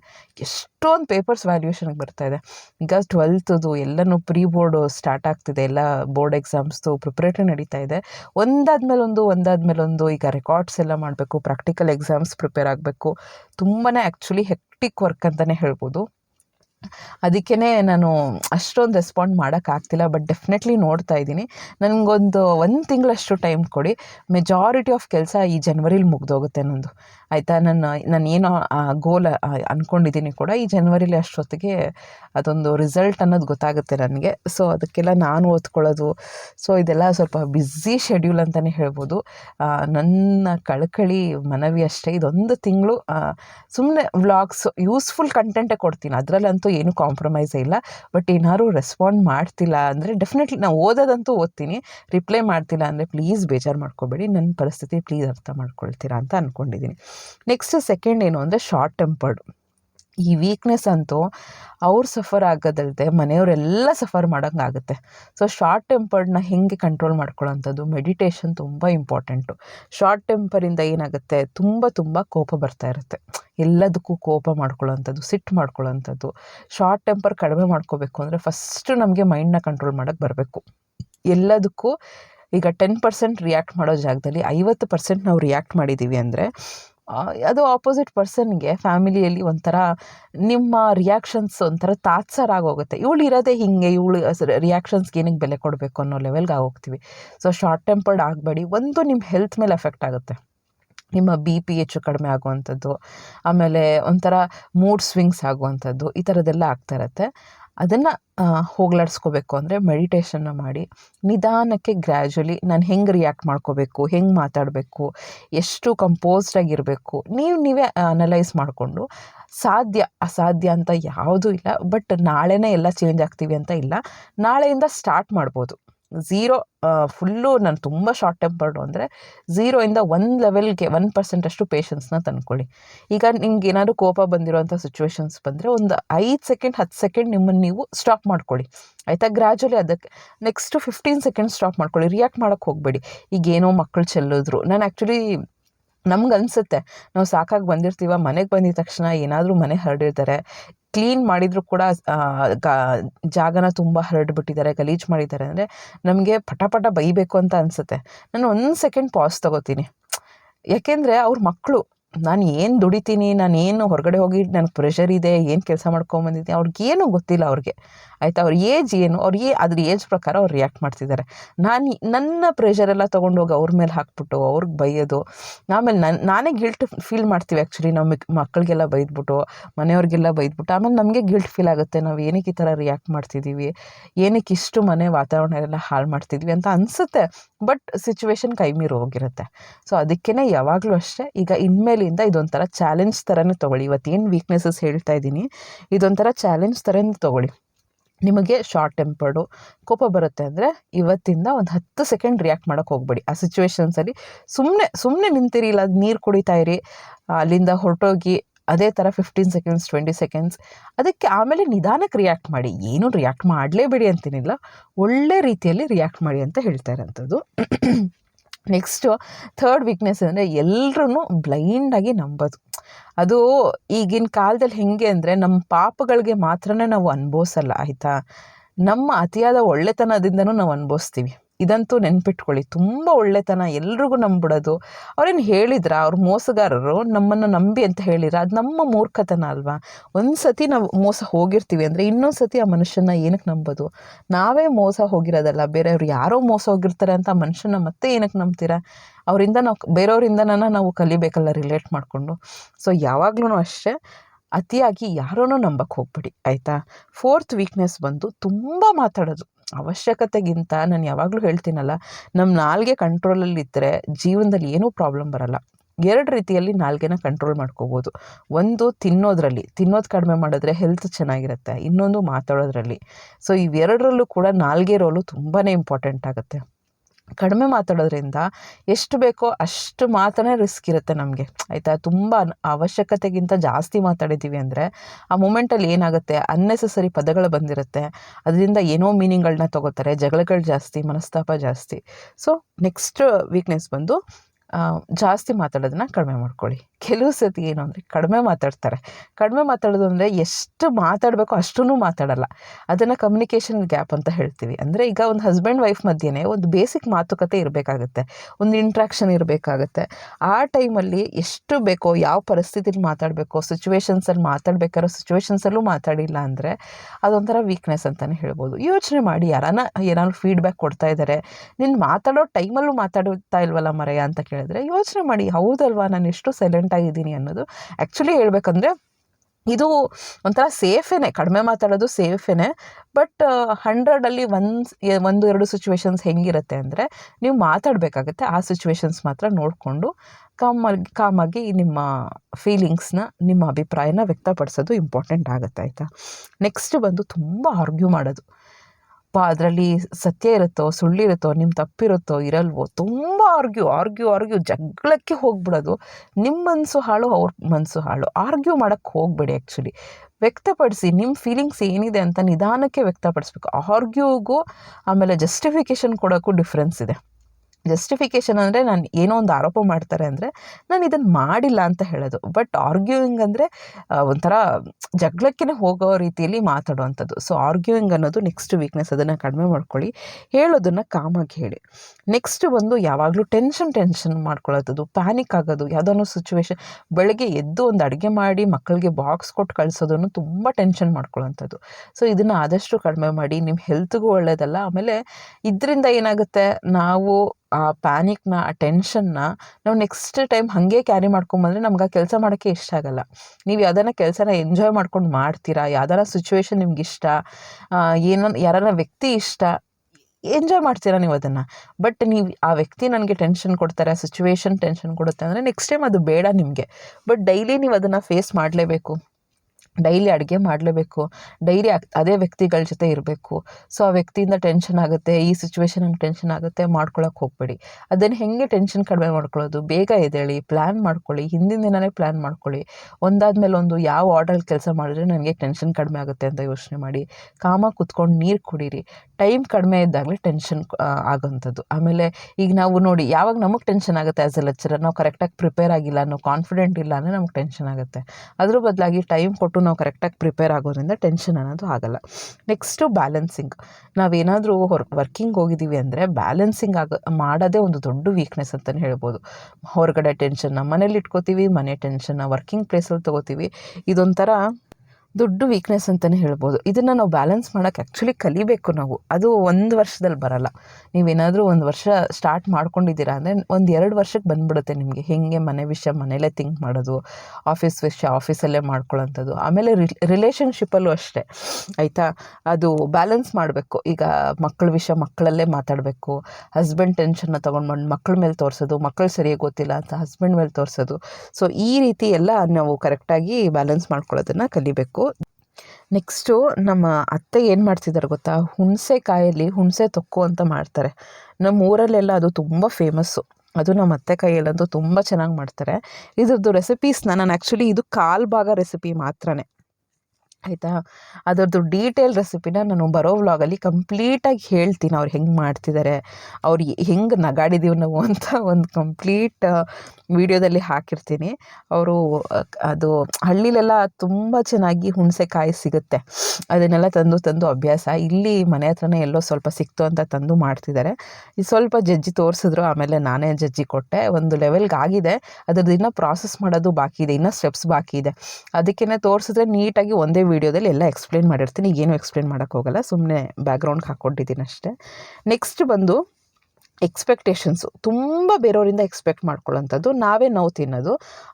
[SPEAKER 1] ಎಷ್ಟೊಂದು ಪೇಪರ್ಸ್ ವ್ಯಾಲ್ಯೂಯೇಷನ್ಗೆ ಬರ್ತಾಯಿದೆ ಈಗ ಟ್ವೆಲ್ತದು ಎಲ್ಲನೂ ಪ್ರೀ ಬೋರ್ಡು ಸ್ಟಾರ್ಟ್ ಆಗ್ತಿದೆ. ಎಲ್ಲ ಬೋರ್ಡ್ ಎಕ್ಸಾಮ್ಸ್ದು ಪ್ರಿಪ್ರೇಟ್ರಿ ನಡೀತಾ ಇದೆ. ಒಂದಾದ್ಮೇಲೆ ಒಂದು ಒಂದಾದ್ಮೇಲೆ ಒಂದು, ಈಗ ರೆಕಾರ್ಡ್ಸ್ ಎಲ್ಲ ಮಾಡಬೇಕು ಪ್ರಾಕ್ಟಿಕಲ್ ಎಕ್ಸಾಮ್ಸ್ ಪ್ರಿಪೇರ್ ಆಗಬೇಕು. ತುಂಬಾ ಆ್ಯಕ್ಚುಲಿ ಹೆಕ್ಟಿಕ್ ವರ್ಕ್ ಅಂತಲೇ ಹೇಳ್ಬೋದು. ಅದಕ್ಕೇ ನಾನು ಅಷ್ಟೊಂದು ರೆಸ್ಪಾಂಡ್ ಮಾಡೋಕ್ಕಾಗ್ತಿಲ್ಲ ಬಟ್ ಡೆಫಿನೆಟ್ಲಿ ನೋಡ್ತಾ ಇದ್ದೀನಿ. ನನಗೊಂದು ಒಂದು ತಿಂಗಳಷ್ಟು ಟೈಮ್ ಕೊಡಿ. ಮೆಜಾರಿಟಿ ಆಫ್ ಕೆಲಸ ಈ ಜನ್ವರಿಲಿ ಮುಗ್ದೋಗುತ್ತೆ ನಂದು. ಆಯಿತಾ? ನನ್ನ ನಾನು ಏನೋ ಗೋಲ್ ಅಂದ್ಕೊಂಡಿದ್ದೀನಿ ಕೂಡ ಈ ಜನ್ವರಿಲಿ ಅಷ್ಟೊತ್ತಿಗೆ ಅದೊಂದು ರಿಸಲ್ಟ್ ಅನ್ನೋದು ಗೊತ್ತಾಗುತ್ತೆ ನನಗೆ. ಸೊ ಅದಕ್ಕೆಲ್ಲ ನಾನು ಓದ್ಕೊಳ್ಳೋದು ಸೊ ಇದೆಲ್ಲ ಸ್ವಲ್ಪ ಬ್ಯುಸಿ ಶೆಡ್ಯೂಲ್ ಅಂತಲೇ ಹೇಳ್ಬೋದು. ನನ್ನ ಕಳಕಳಿ ಮನವಿ ಅಷ್ಟೇ. ಇದೊಂದು ತಿಂಗಳು ಸುಮ್ಮನೆ ವ್ಲಾಗ್ಸ್ ಯೂಸ್ಫುಲ್ ಕಂಟೆಂಟೇ ಕೊಡ್ತೀನಿ. ಅದರಲ್ಲಂತೂ ಏನು ಕಾಂಪ್ರಮೈಸ್ ಇಲ್ಲ. ಬಟ್ ಏನಾದ್ರು ರೆಸ್ಪಾಂಡ್ ಮಾಡ್ತಿಲ್ಲ ಅಂದರೆ ಡೆಫಿನೆಟ್ಲಿ ನಾನು ಓದೋದಂತೂ ಓದ್ತೀನಿ. ರಿಪ್ಲೈ ಮಾಡ್ತಿಲ್ಲ ಅಂದರೆ ಪ್ಲೀಸ್ ಬೇಜಾರು ಮಾಡ್ಕೋಬೇಡಿ. ನನ್ನ ಪರಿಸ್ಥಿತಿ ಪ್ಲೀಸ್ ಅರ್ಥ ಮಾಡ್ಕೊಳ್ತೀರಾ ಅಂತ ಅಂದ್ಕೊಂಡಿದ್ದೀನಿ ನೆಕ್ಸ್ಟ್ ಸೆಕೆಂಡ್ ಏನು ಅಂದರೆ ಶಾರ್ಟ್ ಟೆಂಪರ್ಡ್ ಈ ವೀಕ್ನೆಸ್ ಅಂತೂ ಅವ್ರು ಸಫರ್ ಆಗೋದಲ್ಲದೆ ಮನೆಯವರೆಲ್ಲ ಸಫರ್ ಮಾಡೋಂಗಾಗುತ್ತೆ ಸೊ ಶಾರ್ಟ್ ಟೆಂಪರ್ಡ್ನ ಹೇಗೆ ಕಂಟ್ರೋಲ್ ಮಾಡ್ಕೊಳ್ಳೋಂಥದ್ದು? ಮೆಡಿಟೇಷನ್ ತುಂಬ ಇಂಪಾರ್ಟೆಂಟು ಶಾರ್ಟ್ ಟೆಂಪರಿಂದ ಏನಾಗುತ್ತೆ? ತುಂಬ ತುಂಬ ಕೋಪ ಬರ್ತಾ ಇರುತ್ತೆ. ಎಲ್ಲದಕ್ಕೂ ಕೋಪ ಮಾಡ್ಕೊಳ್ಳೋಂಥದ್ದು, ಸಿಟ್ಟು ಮಾಡ್ಕೊಳ್ಳೋಂಥದ್ದು. ಶಾರ್ಟ್ ಟೆಂಪರ್ ಕಡಿಮೆ ಮಾಡ್ಕೋಬೇಕು ಅಂದರೆ ಫಸ್ಟು ನಮಗೆ ಮೈಂಡ್ನ ಕಂಟ್ರೋಲ್ ಮಾಡೋಕ್ಕೆ ಬರಬೇಕು. ಎಲ್ಲದಕ್ಕೂ ಈಗ ಟೆನ್ ಪರ್ಸೆಂಟ್ ರಿಯಾಕ್ಟ್ ಮಾಡೋ ಜಾಗದಲ್ಲಿ ಐವತ್ತು ಪರ್ಸೆಂಟ್ ನಾವು ರಿಯಾಕ್ಟ್ ಮಾಡಿದ್ದೀವಿ ಅಂದರೆ ಅದು ಆಪೋಸಿಟ್ ಪರ್ಸನ್ಗೆ ಫ್ಯಾಮಿಲಿಯಲ್ಲಿ ಒಂಥರ ನಿಮ್ಮ ರಿಯಾಕ್ಷನ್ಸ್ ಒಂಥರ ತಾತ್ಸರ ಆಗೋಗುತ್ತೆ. ಇವಳು ಇರೋದೇ ಹೀಗೆ, ಇವಳು ರಿಯಾಕ್ಷನ್ಸ್ಗೆ ಏನಕ್ಕೆ ಬೆಲೆ ಕೊಡಬೇಕು ಅನ್ನೋ ಲೆವೆಲ್ಗೆ ಆಗೋಗ್ತೀವಿ. ಸೊ ಶಾರ್ಟ್ ಟೆಂಪರ್ಡ್ ಆಗಬೇಡಿ. ಒಂದು ನಿಮ್ಮ ಹೆಲ್ತ್ ಮೇಲೆ ಎಫೆಕ್ಟ್ ಆಗುತ್ತೆ. ನಿಮ್ಮ ಬಿ ಪಿ ಹೆಚ್ಚು ಕಡಿಮೆ ಆಗುವಂಥದ್ದು, ಆಮೇಲೆ ಒಂಥರ ಮೂಡ್ ಸ್ವಿಂಗ್ಸ್ ಆಗುವಂಥದ್ದು, ಈ ಥರದ್ದೆಲ್ಲ ಆಗ್ತಾ ಇರುತ್ತೆ. ಅದನ್ನು ಹೋಗ್ಲಾಡಿಸ್ಕೋಬೇಕು ಅಂದರೆ ಮೆಡಿಟೇಷನ್ನ ಮಾಡಿ, ನಿಧಾನಕ್ಕೆ ಗ್ರ್ಯಾಜುಲಿ ನಾನು ಹೆಂಗೆ ರಿಯಾಕ್ಟ್ ಮಾಡ್ಕೋಬೇಕು, ಹೆಂಗೆ ಮಾತಾಡಬೇಕು, ಎಷ್ಟು ಕಂಪೋಸ್ಡಾಗಿರಬೇಕು ನೀವು ನೀವೇ ಅನಲೈಸ್ ಮಾಡಿಕೊಂಡು, ಸಾಧ್ಯ, ಅಸಾಧ್ಯ ಅಂತ ಯಾವುದೂ ಇಲ್ಲ ಬಟ್ ನಾಳೆನೇ ಎಲ್ಲ ಚೇಂಜ್ ಆಗ್ತೀವಿ ಅಂತ ಇಲ್ಲ, ನಾಳೆಯಿಂದ ಸ್ಟಾರ್ಟ್ ಮಾಡ್ಬೋದು. ಝೀರೋ ಫುಲ್ಲು ನಾನು ತುಂಬ ಶಾರ್ಟ್ ಟೆಂಪರ್ಡು ಅಂದರೆ ಝೀರೋಯಿಂದ ಒನ್ ಲೆವೆಲ್ಗೆ ಒನ್ ಪರ್ಸೆಂಟಷ್ಟು ಪೇಷನ್ಸ್ನ ತಂದ್ಕೊಳ್ಳಿ. ಈಗ ನಿಮ್ಗೆ ಏನಾದರೂ ಕೋಪ ಬಂದಿರೋಂಥ ಸಿಚುವೇಶನ್ಸ್ ಬಂದರೆ ಒಂದು ಐದು ಸೆಕೆಂಡ್ ಹತ್ತು ಸೆಕೆಂಡ್ ನಿಮ್ಮನ್ನು ನೀವು ಸ್ಟಾಪ್ ಮಾಡ್ಕೊಳ್ಳಿ. ಆಯಿತಾ? ಗ್ರ್ಯಾಜುಲಿ ಅದಕ್ಕೆ ನೆಕ್ಸ್ಟು ಫಿಫ್ಟೀನ್ ಸೆಕೆಂಡ್ ಸ್ಟಾಪ್ ಮಾಡ್ಕೊಳ್ಳಿ. ರಿಯಾಕ್ಟ್ ಮಾಡೋಕ್ಕೆ ಹೋಗಬೇಡಿ. ಈಗ ಏನೋ ಮಕ್ಕಳು ಚೆಲ್ಲಿದ್ರು. ನಾನು ಆ್ಯಕ್ಚುಲಿ ನಮ್ಗೆ ಅನಿಸುತ್ತೆ. ನಾವು ಸಾಕಾಗಿ ಬಂದಿರ್ತೀವ, ಮನೆಗೆ ಬಂದಿದ ತಕ್ಷಣ ಏನಾದರೂ ಮನೆ ಹರಡಿರ್ತಾರೆ ಕ್ಲೀನ್ ಮಾಡಿದರೂ ಕೂಡ ಜಾಗನ ತುಂಬ ಹರಡ್ಬಿಟ್ಟಿದ್ದಾರೆ ಗಲೀಜು ಮಾಡಿದ್ದಾರೆ ಅಂದರೆ ನಮಗೆ ಪಟಪಟ ಪಟ ಬೈಬೇಕು ಅಂತ ಅನಿಸುತ್ತೆ. ನಾನು ಒಂದು ಸೆಕೆಂಡ್ ಪಾಸ್ ತೊಗೋತೀನಿ. ಯಾಕೆಂದರೆ ಅವ್ರ ಮಕ್ಕಳು ನಾನು ಏನು ದುಡಿತೀನಿ, ನಾನು ಏನು ಹೊರಗಡೆ ಹೋಗಿ ನನಗೆ ಪ್ರೆಷರ್ ಇದೆ, ಏನು ಕೆಲಸ ಮಾಡ್ಕೊಂಬಂದಿದ್ದೀನಿ ಅವ್ರಿಗೇನು ಗೊತ್ತಿಲ್ಲ ಅವ್ರಿಗೆ. ಆಯಿತಾ? ಅವ್ರ ಏಜ್ ಏನು, ಅವ್ರು ಏ, ಅದ್ರ ಏಜ್ ಪ್ರಕಾರ ಅವ್ರು ರಿಯಾಕ್ಟ್ ಮಾಡ್ತಿದ್ದಾರೆ ನಾನು ನನ್ನ ಪ್ರೆಷರೆಲ್ಲ ತೊಗೊಂಡೋಗಿ ಅವ್ರ ಮೇಲೆ ಹಾಕ್ಬಿಟ್ಟು, ಅವ್ರಿಗೆ ಬೈಯೋದು, ಆಮೇಲೆ ನನ್ನ ನಾನೇ ಗಿಲ್ಟ್ ಫೀಲ್ ಮಾಡ್ತೀವಿ ಆ್ಯಕ್ಚುಲಿ ನಮ್ಮ ಮಕ್ಕಳಿಗೆಲ್ಲ ಬೈದ್ಬಿಟ್ಟು, ಮನೆಯವ್ರಿಗೆಲ್ಲ ಬೈದ್ಬಿಟ್ಟು, ಆಮೇಲೆ ನಮಗೆ ಗಿಲ್ಟ್ ಫೀಲ್ ಆಗುತ್ತೆ, ನಾವು ಏನಕ್ಕೆ ಈ ಥರ ರಿಯಾಕ್ಟ್ ಮಾಡ್ತಿದ್ದೀವಿ ಏನಕ್ಕೆ ಇಷ್ಟು ಮನೆ ವಾತಾವರಣ ಎಲ್ಲ ಹಾಳು ಮಾಡ್ತಿದ್ವಿ ಅಂತ ಅನಿಸುತ್ತೆ. ಬಟ್ ಸಿಚುವೇಶನ್ ಕೈ ಮೀರಿ ಹೋಗಿರುತ್ತೆ. ಸೊ ಅದಕ್ಕೇ ಯಾವಾಗಲೂ ಅಷ್ಟೇ, ಈಗ ಇನ್ಮೇಲಿಂದ ಇದೊಂಥರ ಚಾಲೆಂಜ್ ಥರನೇ ತೊಗೊಳ್ಳಿ. ಇವತ್ತೇನು ವೀಕ್ನೆಸಸ್ ಹೇಳ್ತಾ ಇದ್ದೀನಿ, ಇದೊಂಥರ ಚಾಲೆಂಜ್ ಥರನೇ ತೊಗೊಳ್ಳಿ. ನಿಮಗೆ ಶಾರ್ಟ್ ಟೆಂಪರ್ಡು ಕೋಪ ಬರುತ್ತೆ ಅಂದರೆ ಇವತ್ತಿಂದ ಒಂದು ಹತ್ತು ಸೆಕೆಂಡ್ ರಿಯಾಕ್ಟ್ ಮಾಡೋಕ್ಕೆ ಹೋಗ್ಬೇಡಿ. ಆ ಸಿಚುವೇಶನ್ಸಲ್ಲಿ ಸುಮ್ಮನೆ ಸುಮ್ಮನೆ ನಿಂತಿರಿ, ಇಲ್ಲ, ನೀರು ಕುಡಿತಾ ಇರಿ, ಅಲ್ಲಿಂದ ಹೊರಟೋಗಿ ಅದೇ ಥರ ಫಿಫ್ಟೀನ್ ಸೆಕೆಂಡ್ಸ್ ಟ್ವೆಂಟಿ ಸೆಕೆಂಡ್ಸ್ ಅದಕ್ಕೆ ಆಮೇಲೆ ನಿಧಾನಕ್ಕೆ ರಿಯಾಕ್ಟ್ ಮಾಡಿ. ಏನು ರಿಯಾಕ್ಟ್ ಮಾಡಲೇಬೇಡಿ ಅಂತೇನಿಲ್ಲ. ಒಳ್ಳೆ ರೀತಿಯಲ್ಲಿ ರಿಯಾಕ್ಟ್ ಮಾಡಿ ಅಂತ ಹೇಳ್ತಾ ಇರೋಂಥದ್ದು. ನೆಕ್ಸ್ಟು ಥರ್ಡ್ ವೀಕ್ನೆಸ್ ಅಂದರೆ ಎಲ್ಲರೂ ಬ್ಲೈಂಡಾಗಿ ನಂಬೋದು. ಅದು ಈಗಿನ ಕಾಲದಲ್ಲಿ ಹೇಗೆ ಅಂದರೆ ನಮ್ಮ ಪಾಪಗಳಿಗೆ ಮಾತ್ರನೇ ನಾವು ಅನುಭವಿಸಲ್ಲ, ಆಯಿತಾ? ನಮ್ಮ ಅತಿಯಾದ ಒಳ್ಳೆತನದಿಂದನೂ ನಾವು ಅನುಭವಿಸ್ತೀವಿ. ಇದಂತೂ ನೆನ್ಪಿಟ್ಕೊಳ್ಳಿ. ತುಂಬ ಒಳ್ಳೆತನ, ಎಲ್ರಿಗೂ ನಂಬಿಡೋದು. ಅವ್ರೇನು ಹೇಳಿದ್ರ? ಅವ್ರು ಮೋಸಗಾರರು ನಮ್ಮನ್ನು ನಂಬಿ ಅಂತ ಹೇಳಿರ? ಅದು ನಮ್ಮ ಮೂರ್ಖತನ ಅಲ್ವಾ? ಒಂದು ಸತಿ ನಾವು ಮೋಸ ಹೋಗಿರ್ತೀವಿ ಅಂದರೆ ಇನ್ನೊಂದು ಸತಿ ಆ ಮನುಷ್ಯನ ಏನಕ್ಕೆ ನಂಬೋದು? ನಾವೇ ಮೋಸ ಹೋಗಿರೋದಲ್ಲ, ಬೇರೆಯವ್ರು ಯಾರೋ ಮೋಸ ಹೋಗಿರ್ತಾರೆ ಅಂತ ಆ ಮನುಷ್ಯನ ಮತ್ತೆ ಏನಕ್ಕೆ ನಂಬ್ತೀರಾ? ಅವರಿಂದ ನಾವು ಬೇರೆಯವರಿಂದನ ನಾವು ಕಲಿಬೇಕಲ್ಲ ರಿಲೇಟ್ ಮಾಡಿಕೊಂಡು. ಸೊ ಯಾವಾಗ್ಲೂ ಅಷ್ಟೇ, ಅತಿಯಾಗಿ ಯಾರೂ ನಂಬಕ್ಕೆ ಹೋಗ್ಬೇಡಿ, ಆಯಿತಾ? ಫೋರ್ತ್ ವೀಕ್ನೆಸ್ ಬಂದು ತುಂಬ ಮಾತಾಡೋದು. ಅವಶ್ಯಕತೆಗಿಂತ ನಾನು ಯಾವಾಗಲೂ ಹೇಳ್ತೀನಲ್ಲ ನಮ್ಮ ನಾಲ್ಗೆ ಕಂಟ್ರೋಲಲ್ಲಿದ್ದರೆ ಜೀವನದಲ್ಲಿ ಏನೂ ಪ್ರಾಬ್ಲಮ್ ಬರಲ್ಲ. ಎರಡು ರೀತಿಯಲ್ಲಿ ನಾಲ್ಗೆನ ಕಂಟ್ರೋಲ್ ಮಾಡ್ಕೋಬೋದು. ಒಂದು ತಿನ್ನೋದ್ರಲ್ಲಿ, ತಿನ್ನೋದು ಕಡಿಮೆ ಮಾಡಿದ್ರೆ ಹೆಲ್ತ್ ಚೆನ್ನಾಗಿರುತ್ತೆ, ಇನ್ನೊಂದು ಮಾತಾಡೋದ್ರಲ್ಲಿ. ಸೊ ಇವೆರಡರಲ್ಲೂ ಕೂಡ ನಾಲ್ಗೆ ರೋಲು ತುಂಬಾ ಇಂಪಾರ್ಟೆಂಟ್ ಆಗುತ್ತೆ. ಕಡಿಮೆ ಮಾತಾಡೋದ್ರಿಂದ ಎಷ್ಟು ಬೇಕೋ ಅಷ್ಟು ಮಾತ್ರನೇ ರಿಸ್ಕ್ ಇರುತ್ತೆ ನಮಗೆ. ಆಯಿತಾ? ತುಂಬ ಅವಶ್ಯಕತೆಗಿಂತ ಜಾಸ್ತಿ ಮಾತಾಡಿದ್ದೀವಿ ಅಂದರೆ ಆ ಮೂಮೆಂಟಲ್ಲಿ ಏನಾಗುತ್ತೆ? ಅನ್ನೆಸೆಸರಿ ಪದಗಳು ಬಂದಿರುತ್ತೆ. ಅದರಿಂದ ಏನೋ ಮೀನಿಂಗ್ಗಳನ್ನ ತೊಗೋತಾರೆ. ಜಗಳಗಳು ಜಾಸ್ತಿ, ಮನಸ್ತಾಪ ಜಾಸ್ತಿ. ಸೊ, ನೆಕ್ಸ್ಟ್ ವೀಕ್ನೆಸ್ ಬಂದು ಜಾಸ್ತಿ ಮಾತಾಡೋದನ್ನ ಕಡಿಮೆ ಮಾಡ್ಕೊಳ್ಳಿ. ಕೆಲವು ಸತಿ ಏನು ಅಂದರೆ ಕಡಿಮೆ ಮಾತಾಡ್ತಾರೆ. ಕಡಿಮೆ ಮಾತಾಡೋದು ಅಂದರೆ ಎಷ್ಟು ಮಾತಾಡಬೇಕು ಅಷ್ಟೂ ಮಾತಾಡಲ್ಲ. ಅದನ್ನು ಕಮ್ಯುನಿಕೇಷನ್ ಗ್ಯಾಪ್ ಅಂತ ಹೇಳ್ತೀವಿ. ಅಂದರೆ ಈಗ ಒಂದು ಹಸ್ಬೆಂಡ್ ವೈಫ್ ಮಧ್ಯೆ ಒಂದು ಬೇಸಿಕ್ ಮಾತುಕತೆ ಇರಬೇಕಾಗುತ್ತೆ. ಒಂದು ಇಂಟ್ರಾಕ್ಷನ್ ಇರಬೇಕಾಗತ್ತೆ. ಆ ಟೈಮಲ್ಲಿ ಎಷ್ಟು ಬೇಕೋ, ಯಾವ ಪರಿಸ್ಥಿತಿಲಿ ಮಾತಾಡಬೇಕೋ ಸಿಚುವೇಶನ್ಸಲ್ಲಿ ಮಾತಾಡಬೇಕಾರೋ ಸಿಚುವೇಶನ್ಸಲ್ಲೂ ಮಾತಾಡಿಲ್ಲ ಅಂದರೆ ಅದೊಂಥರ ವೀಕ್ನೆಸ್ ಅಂತಲೇ ಹೇಳ್ಬೋದು. ಯೋಚನೆ ಮಾಡಿ ಯಾರನ್ನ ಏನಾದ್ರು ಫೀಡ್ಬ್ಯಾಕ್ ಕೊಡ್ತಾ ಇದ್ದಾರೆ ನಿನ್ನ ಮಾತಾಡೋ ಟೈಮಲ್ಲೂ ಮಾತಾಡುತ್ತಾ ಇಲ್ವಲ್ಲ ಮರೆಯ ಅಂತ ಕೇಳಿದ್ರೆ ಯೋಚನೆ ಮಾಡಿ ಹೌದಲ್ವಾ ನಾನು ಎಷ್ಟು ಸೈಲೆಂಟ್ ಆಗಿದ್ದೀನಿ ಅನ್ನೋದು. ಆ್ಯಕ್ಚುಲಿ ಹೇಳ್ಬೇಕಂದ್ರೆ ಇದು ಒಂಥರ ಸೇಫೇನೆ ಕಡಿಮೆ ಮಾತಾಡೋದು ಸೇಫೇನೆ ಬಟ್ ಹಂಡ್ರೆಡಲ್ಲಿ ಒಂದು ಒಂದು, ಎರಡು ಸಿಚುವೇಶನ್ಸ್ ಹೆಂಗಿರುತ್ತೆ ಅಂದರೆ ನೀವು ಮಾತಾಡಬೇಕಾಗತ್ತೆ ಆ ಸಿಚುವೇಶನ್ಸ್ ಮಾತ್ರ ನೋಡಿಕೊಂಡು ಕಾಮಾಗಿ ಕಾಮಾಗಿ ನಿಮ್ಮ ಫೀಲಿಂಗ್ಸ್ನ ನಿಮ್ಮ ಅಭಿಪ್ರಾಯನ ವ್ಯಕ್ತಪಡಿಸೋದು ಇಂಪಾರ್ಟೆಂಟ್ ಆಗುತ್ತೆ ಆಯಿತಾ? ನೆಕ್ಸ್ಟ್ ಬಂದು ತುಂಬ ಆರ್ಗ್ಯೂ ಮಾಡೋದು. ಅದರಲ್ಲಿ ಸತ್ಯ ಇರುತ್ತೋ ಸುಳ್ಳಿರುತ್ತೋ ನಿಮ್ಮ ತಪ್ಪಿರುತ್ತೋ, ಇರಲ್ವೋ, ತುಂಬ ಆರ್ಗ್ಯೂ ಆರ್ಗ್ಯೂ ಆರ್ಗ್ಯೂ ಜಗಳಕ್ಕೆ ಹೋಗ್ಬಿಡೋದು. ನಿಮ್ಮ ಮನಸ್ಸು ಹಾಳು, ಅವ್ರ ಮನಸ್ಸು ಹಾಳು. ಆರ್ಗ್ಯೂ ಮಾಡೋಕ್ಕೆ ಹೋಗಬೇಡಿ ಆ್ಯಕ್ಚುಲಿ ವ್ಯಕ್ತಪಡಿಸಿ ನಿಮ್ಮ ಫೀಲಿಂಗ್ಸ್ ಏನಿದೆ ಅಂತ ನಿಧಾನಕ್ಕೆ ವ್ಯಕ್ತಪಡಿಸ್ಬೇಕು. ಆರ್ಗ್ಯೂಗೂ ಆಮೇಲೆ ಜಸ್ಟಿಫಿಕೇಷನ್ ಕೊಡೋಕ್ಕೂ ಡಿಫ್ರೆನ್ಸ್ ಇದೆ. ಜಸ್ಟಿಫಿಕೇಷನ್ ಅಂದರೆ ನಾನು ಏನೋ ಒಂದು ಆರೋಪ ಮಾಡ್ತಾರೆ ಅಂದರೆ ನಾನು ಇದನ್ನು ಮಾಡಿಲ್ಲ ಅಂತ ಹೇಳೋದು. ಬಟ್ ಆರ್ಗ್ಯೂಯಿಂಗ್ ಅಂದರೆ ಒಂಥರ ಜಗಳಕ್ಕೇ ಹೋಗೋ ರೀತಿಯಲ್ಲಿ ಮಾತಾಡುವಂಥದ್ದು. ಸೊ ಆರ್ಗ್ಯೂಯಿಂಗ್ ಅನ್ನೋದು ನೆಕ್ಸ್ಟ್ ವೀಕ್ನೆಸ್ ಅದನ್ನು ಕಡಿಮೆ ಮಾಡ್ಕೊಳ್ಳಿ. ಹೇಳೋದನ್ನು ಕಾಮಾಗಿ ಹೇಳಿ. ನೆಕ್ಸ್ಟ್ ಬಂದು ಯಾವಾಗಲೂ ಟೆನ್ಷನ್ ಟೆನ್ಷನ್ ಮಾಡ್ಕೊಳ್ಳೋದು ಪ್ಯಾನಿಕ್ ಆಗೋದು. ಯಾವುದೋ ಸಿಚುವೇಶನ್ ಬೆಳಗ್ಗೆ ಎದ್ದು ಒಂದು ಅಡುಗೆ ಮಾಡಿ ಮಕ್ಕಳಿಗೆ ಬಾಕ್ಸ್ ಕೊಟ್ಟು ಕಳಿಸೋದನ್ನು ತುಂಬ ಟೆನ್ಷನ್ ಮಾಡ್ಕೊಳ್ಳೋಂಥದ್ದು. ಸೊ ಇದನ್ನು ಆದಷ್ಟು ಕಡಿಮೆ ಮಾಡಿ. ನಿಮ್ಮ ಹೆಲ್ತ್ಗೂ ಒಳ್ಳೇದಲ್ಲ. ಆಮೇಲೆ ಇದರಿಂದ ಏನಾಗುತ್ತೆ? ನಾವು ಆ ಪ್ಯಾನಿಕ್ನ ಆ ಟೆನ್ಷನ್ನ ನಾವು ನೆಕ್ಸ್ಟ್ ಟೈಮ್ ಹಾಗೆ ಕ್ಯಾರಿ ಮಾಡ್ಕೊಂಬಂದರೆ ನಮ್ಗೆ ಆ ಕೆಲಸ ಮಾಡೋಕ್ಕೆ ಇಷ್ಟ ಆಗಲ್ಲ. ನೀವು ಯಾವ್ದಾರ ಕೆಲಸನ ಎಂಜಾಯ್ ಮಾಡ್ಕೊಂಡು ಮಾಡ್ತೀರಾ, ಯಾವ್ದಾರ ಸಿಚುವೇಶನ್ ನಿಮ್ಗೆ ಇಷ್ಟ ಏನೋ ಯಾರಾರ ವ್ಯಕ್ತಿ ಇಷ್ಟ ಎಂಜಾಯ್ ಮಾಡ್ತೀರಾ ನೀವು ಅದನ್ನು. ಬಟ್ ನೀವು ಆ ವ್ಯಕ್ತಿ ನನಗೆ ಟೆನ್ಷನ್ ಕೊಡ್ತಾರೆ, ಆ ಸಿಚುವೇಶನ್ ಟೆನ್ಷನ್ ಕೊಡುತ್ತೆ ಅಂದರೆ ನೆಕ್ಸ್ಟ್ ಟೈಮ್ ಅದು ಬೇಡ ನಿಮಗೆ. ಬಟ್ ಡೈಲಿ ನೀವು ಅದನ್ನು ಫೇಸ್ ಮಾಡಲೇಬೇಕು. ಡೈಲಿ ಅಡುಗೆ ಮಾಡಲೇಬೇಕು. ಡೈಲಿ ಅದೇ ವ್ಯಕ್ತಿಗಳ ಜೊತೆ ಇರಬೇಕು. ಸೊ ಆ ವ್ಯಕ್ತಿಯಿಂದ ಟೆನ್ಷನ್ ಆಗುತ್ತೆ, ಈ ಸಿಚುವೇಶನ್ ನಮ್ಗೆ ಟೆನ್ಷನ್ ಆಗುತ್ತೆ ಮಾಡ್ಕೊಳಕ್ಕೆ ಹೋಗಬೇಡಿ. ಅದನ್ನು ಹೇಗೆ ಟೆನ್ಷನ್ ಕಡಿಮೆ ಮಾಡ್ಕೊಳ್ಳೋದು? ಬೇಗ ಎದ್ದೇಳಿ ಪ್ಲ್ಯಾನ್ ಮಾಡ್ಕೊಳ್ಳಿ, ಹಿಂದಿನ ದಿನವೇ ಪ್ಲ್ಯಾನ್ ಮಾಡ್ಕೊಳ್ಳಿ. ಒಂದಾದಮೇಲೆ ಒಂದು ಯಾವ ಆರ್ಡ್ರಲ್ಲಿ ಕೆಲಸ ಮಾಡಿದ್ರೆ ನನಗೆ ಟೆನ್ಷನ್ ಕಡಿಮೆ ಆಗುತ್ತೆ ಅಂತ ಯೋಚನೆ ಮಾಡಿ. ಕಾಮ ಕುತ್ಕೊಂಡು ನೀರು ಕುಡೀರಿ. ಟೈಮ್ ಕಡಿಮೆ ಇದ್ದಾಗಲೇ ಟೆನ್ಷನ್ ಆಗೋಂಥದ್ದು ಆಮೇಲೆ ಈಗ ನಾವು ನೋಡಿ, ಯಾವಾಗ ನಮಗೆ ಟೆನ್ಷನ್ ಆಗುತ್ತೆ ಆ್ಯಸ್ ಎ ಲೆಕ್ಚರರ್ ನಾವು ಕರೆಕ್ಟಾಗಿ ಪ್ರಿಪೇರ್ ಆಗಿಲ್ಲ, ನಾವು ಕಾನ್ಫಿಡೆಂಟ್ ಇಲ್ಲ ಅಂದರೆ ನಮಗೆ ಟೆನ್ಷನ್ ಆಗುತ್ತೆ. ಅದ್ರ ಬದಲಾಗಿ ಟೈಮ್ ಕೊಟ್ಟು ನಾವು ಕರೆಕ್ಟಾಗಿ ಪ್ರಿಪೇರ್ ಆಗೋದ್ರಿಂದ ಟೆನ್ಷನ್ ಅನ್ನೋದು ಆಗಲ್ಲ. ನೆಕ್ಸ್ಟು ಬ್ಯಾಲೆನ್ಸಿಂಗ್ ನಾವೇನಾದರೂ ಹೊರ ವರ್ಕಿಂಗ್ ಹೋಗಿದ್ದೀವಿ ಅಂದರೆ ಬ್ಯಾಲೆನ್ಸಿಂಗ್ ಆಗ, ಮಾಡೋದೇ ಒಂದು ದೊಡ್ಡ ವೀಕ್ನೆಸ್ ಅಂತಲೇ ಹೇಳ್ಬೋದು. ಹೊರಗಡೆ ಟೆನ್ಷನ್ನ ಮನೇಲಿ ಇಟ್ಕೋತೀವಿ, ಮನೆ ಟೆನ್ಷನ್ನ ವರ್ಕಿಂಗ್ ಪ್ಲೇಸಲ್ಲಿ ತೊಗೋತೀವಿ. ಇದೊಂಥರ ದೊಡ್ಡ ವೀಕ್ನೆಸ್ ಅಂತಲೇ ಹೇಳ್ಬೋದು. ಇದನ್ನು ನಾವು ಬ್ಯಾಲೆನ್ಸ್ ಮಾಡೋಕ್ಕೆ ಆ್ಯಕ್ಚುಲಿ ಕಲಿಬೇಕು ನಾವು. ಅದು ಒಂದು ವರ್ಷದಲ್ಲಿ ಬರಲ್ಲ. ನೀವೇನಾದರೂ ಒಂದು ವರ್ಷ ಸ್ಟಾರ್ಟ್ ಮಾಡ್ಕೊಂಡಿದ್ದೀರಾ ಅಂದರೆ ಒಂದು ಎರಡು ವರ್ಷಕ್ಕೆ ಬಂದುಬಿಡುತ್ತೆ ನಿಮಗೆ. ಹೇಗೆ ಮನೆ ವಿಷಯ ಮನೆಯಲ್ಲೇ ಥಿಂಕ್ ಮಾಡೋದು ಆಫೀಸ್ ವಿಷಯ ಆಫೀಸಲ್ಲೇ ಮಾಡ್ಕೊಳ್ಳೋಂಥದ್ದು. ಆಮೇಲೆ ರಿಲೇಷನ್ಶಿಪ್ಪಲ್ಲೂ ಅಷ್ಟೇ. ಆಯಿತಾ? ಅದು ಬ್ಯಾಲೆನ್ಸ್ ಮಾಡಬೇಕು. ಈಗ ಮಕ್ಕಳ ವಿಷಯ ಮಕ್ಕಳಲ್ಲೇ ಮಾತಾಡಬೇಕು. ಹಸ್ಬೆಂಡ್ ಟೆನ್ಷನ್ನ ತೊಗೊಂಡು ಬಂದು ಮಕ್ಕಳ ಮೇಲೆ ತೋರಿಸೋದು ಮಕ್ಕಳು ಸರಿಯಾಗಿ ಗೊತ್ತಿಲ್ಲ ಅಂತ ಹಸ್ಬೆಂಡ್ ಮೇಲೆ ತೋರಿಸೋದು. ಸೊ ಈ ರೀತಿ ಎಲ್ಲ ನಾವು ಕರೆಕ್ಟಾಗಿ ಬ್ಯಾಲೆನ್ಸ್ ಮಾಡ್ಕೊಳ್ಳೋದನ್ನು ಕಲಿಬೇಕು. ನೆಕ್ಸ್ಟು ನಮ್ಮ ಅತ್ತೆ ಏನು ಮಾಡ್ತಿದ್ದಾರೆ ಗೊತ್ತಾ? ಹುಣಸೆಕಾಯಲ್ಲಿ ಹುಣಸೆ ತೊಕ್ಕು ಅಂತ ಮಾಡ್ತಾರೆ. ನಮ್ಮ ಊರಲ್ಲೆಲ್ಲ ಅದು ತುಂಬ ಫೇಮಸ್ಸು ಅದು ನಮ್ಮ ಅತ್ತೆ ಕೈಯಲ್ಲಂತೂ ತುಂಬ ಚೆನ್ನಾಗಿ ಮಾಡ್ತಾರೆ. ಇದ್ರದ್ದು ರೆಸಿಪೀಸ್ನ ನಾನು ಆ್ಯಕ್ಚುಲಿ ಇದು ಕಾಲು ಭಾಗ ರೆಸಿಪಿ ಮಾತ್ರನೇ. ಆಯಿತಾ? ಅದರದ್ದು ಡೀಟೇಲ್ ರೆಸಿಪಿನ ನಾನು ಬರೋ ವ್ಲಾಗಲ್ಲಿ ಕಂಪ್ಲೀಟಾಗಿ ಹೇಳ್ತೀನಿ ಅವ್ರು ಹೆಂಗೆ ಮಾಡ್ತಿದ್ದಾರೆ ಅವ್ರು ಹೆಂಗೆ ನಗಾಡಿದ್ದೀವಿ ನಾವು ಅಂತ ಒಂದು ಕಂಪ್ಲೀಟ್ ವೀಡಿಯೋದಲ್ಲಿ ಹಾಕಿರ್ತೀನಿ. ಅವರು ಅದು ಹಳ್ಳಿಲೆಲ್ಲ ತುಂಬ ಚೆನ್ನಾಗಿ ಹುಣಸೆಕಾಯಿ ಸಿಗುತ್ತೆ. ಅದನ್ನೆಲ್ಲ ತಂದು ತಂದು ಅಭ್ಯಾಸ. ಇಲ್ಲಿ ಮನೆ ಹತ್ರನೇ ಎಲ್ಲೋ ಸ್ವಲ್ಪ ಸಿಕ್ತು ಅಂತ ತಂದು ಮಾಡ್ತಿದ್ದಾರೆ ಸ್ವಲ್ಪ ಜಜ್ಜಿ ತೋರಿಸಿದ್ರು, ಆಮೇಲೆ ನಾನೇ ಜಜ್ಜಿ ಕೊಟ್ಟೆ. ಒಂದು ಲೆವೆಲ್ಗೆ ಆಗಿದೆ. ಅದರದ್ದು ಇನ್ನೂ ಪ್ರಾಸೆಸ್ ಮಾಡೋದು ಬಾಕಿ ಇದೆ. ಇನ್ನೂ ಸ್ಟೆಪ್ಸ್ ಬಾಕಿ ಇದೆ. ಅದಕ್ಕೇ ತೋರಿಸಿದ್ರೆ ನೀಟಾಗಿ ಒಂದೇ ವೀಡಿಯೋದಲ್ಲಿ ಎಲ್ಲ ಎಕ್ಸ್ಪ್ಲೇನ್ ಮಾಡಿರ್ತೀನಿ, ಏನು ಎಕ್ಸ್ಪ್ಲೇನ್ ಮಾಡೋಕ್ಕೆ ಹೋಗಲ್ಲ ಸುಮ್ಮನೆ ಬ್ಯಾಕ್ಗ್ರೌಂಡ್ಗೆ ಹಾಕ್ಕೊಂಡಿದ್ದೀನಿ ಅಷ್ಟೇ. ನೆಕ್ಸ್ಟ್ ಬಂದು ಎಕ್ಸ್ಪೆಕ್ಟೇಷನ್ಸು ತುಂಬ ಬೇರೆಯವರಿಂದ ಎಕ್ಸ್ಪೆಕ್ಟ್ ಮಾಡ್ಕೊಳ್ಳೋಂಥದ್ದು, ನಾವೇ ನೋವು ತಿನ್ನೋದು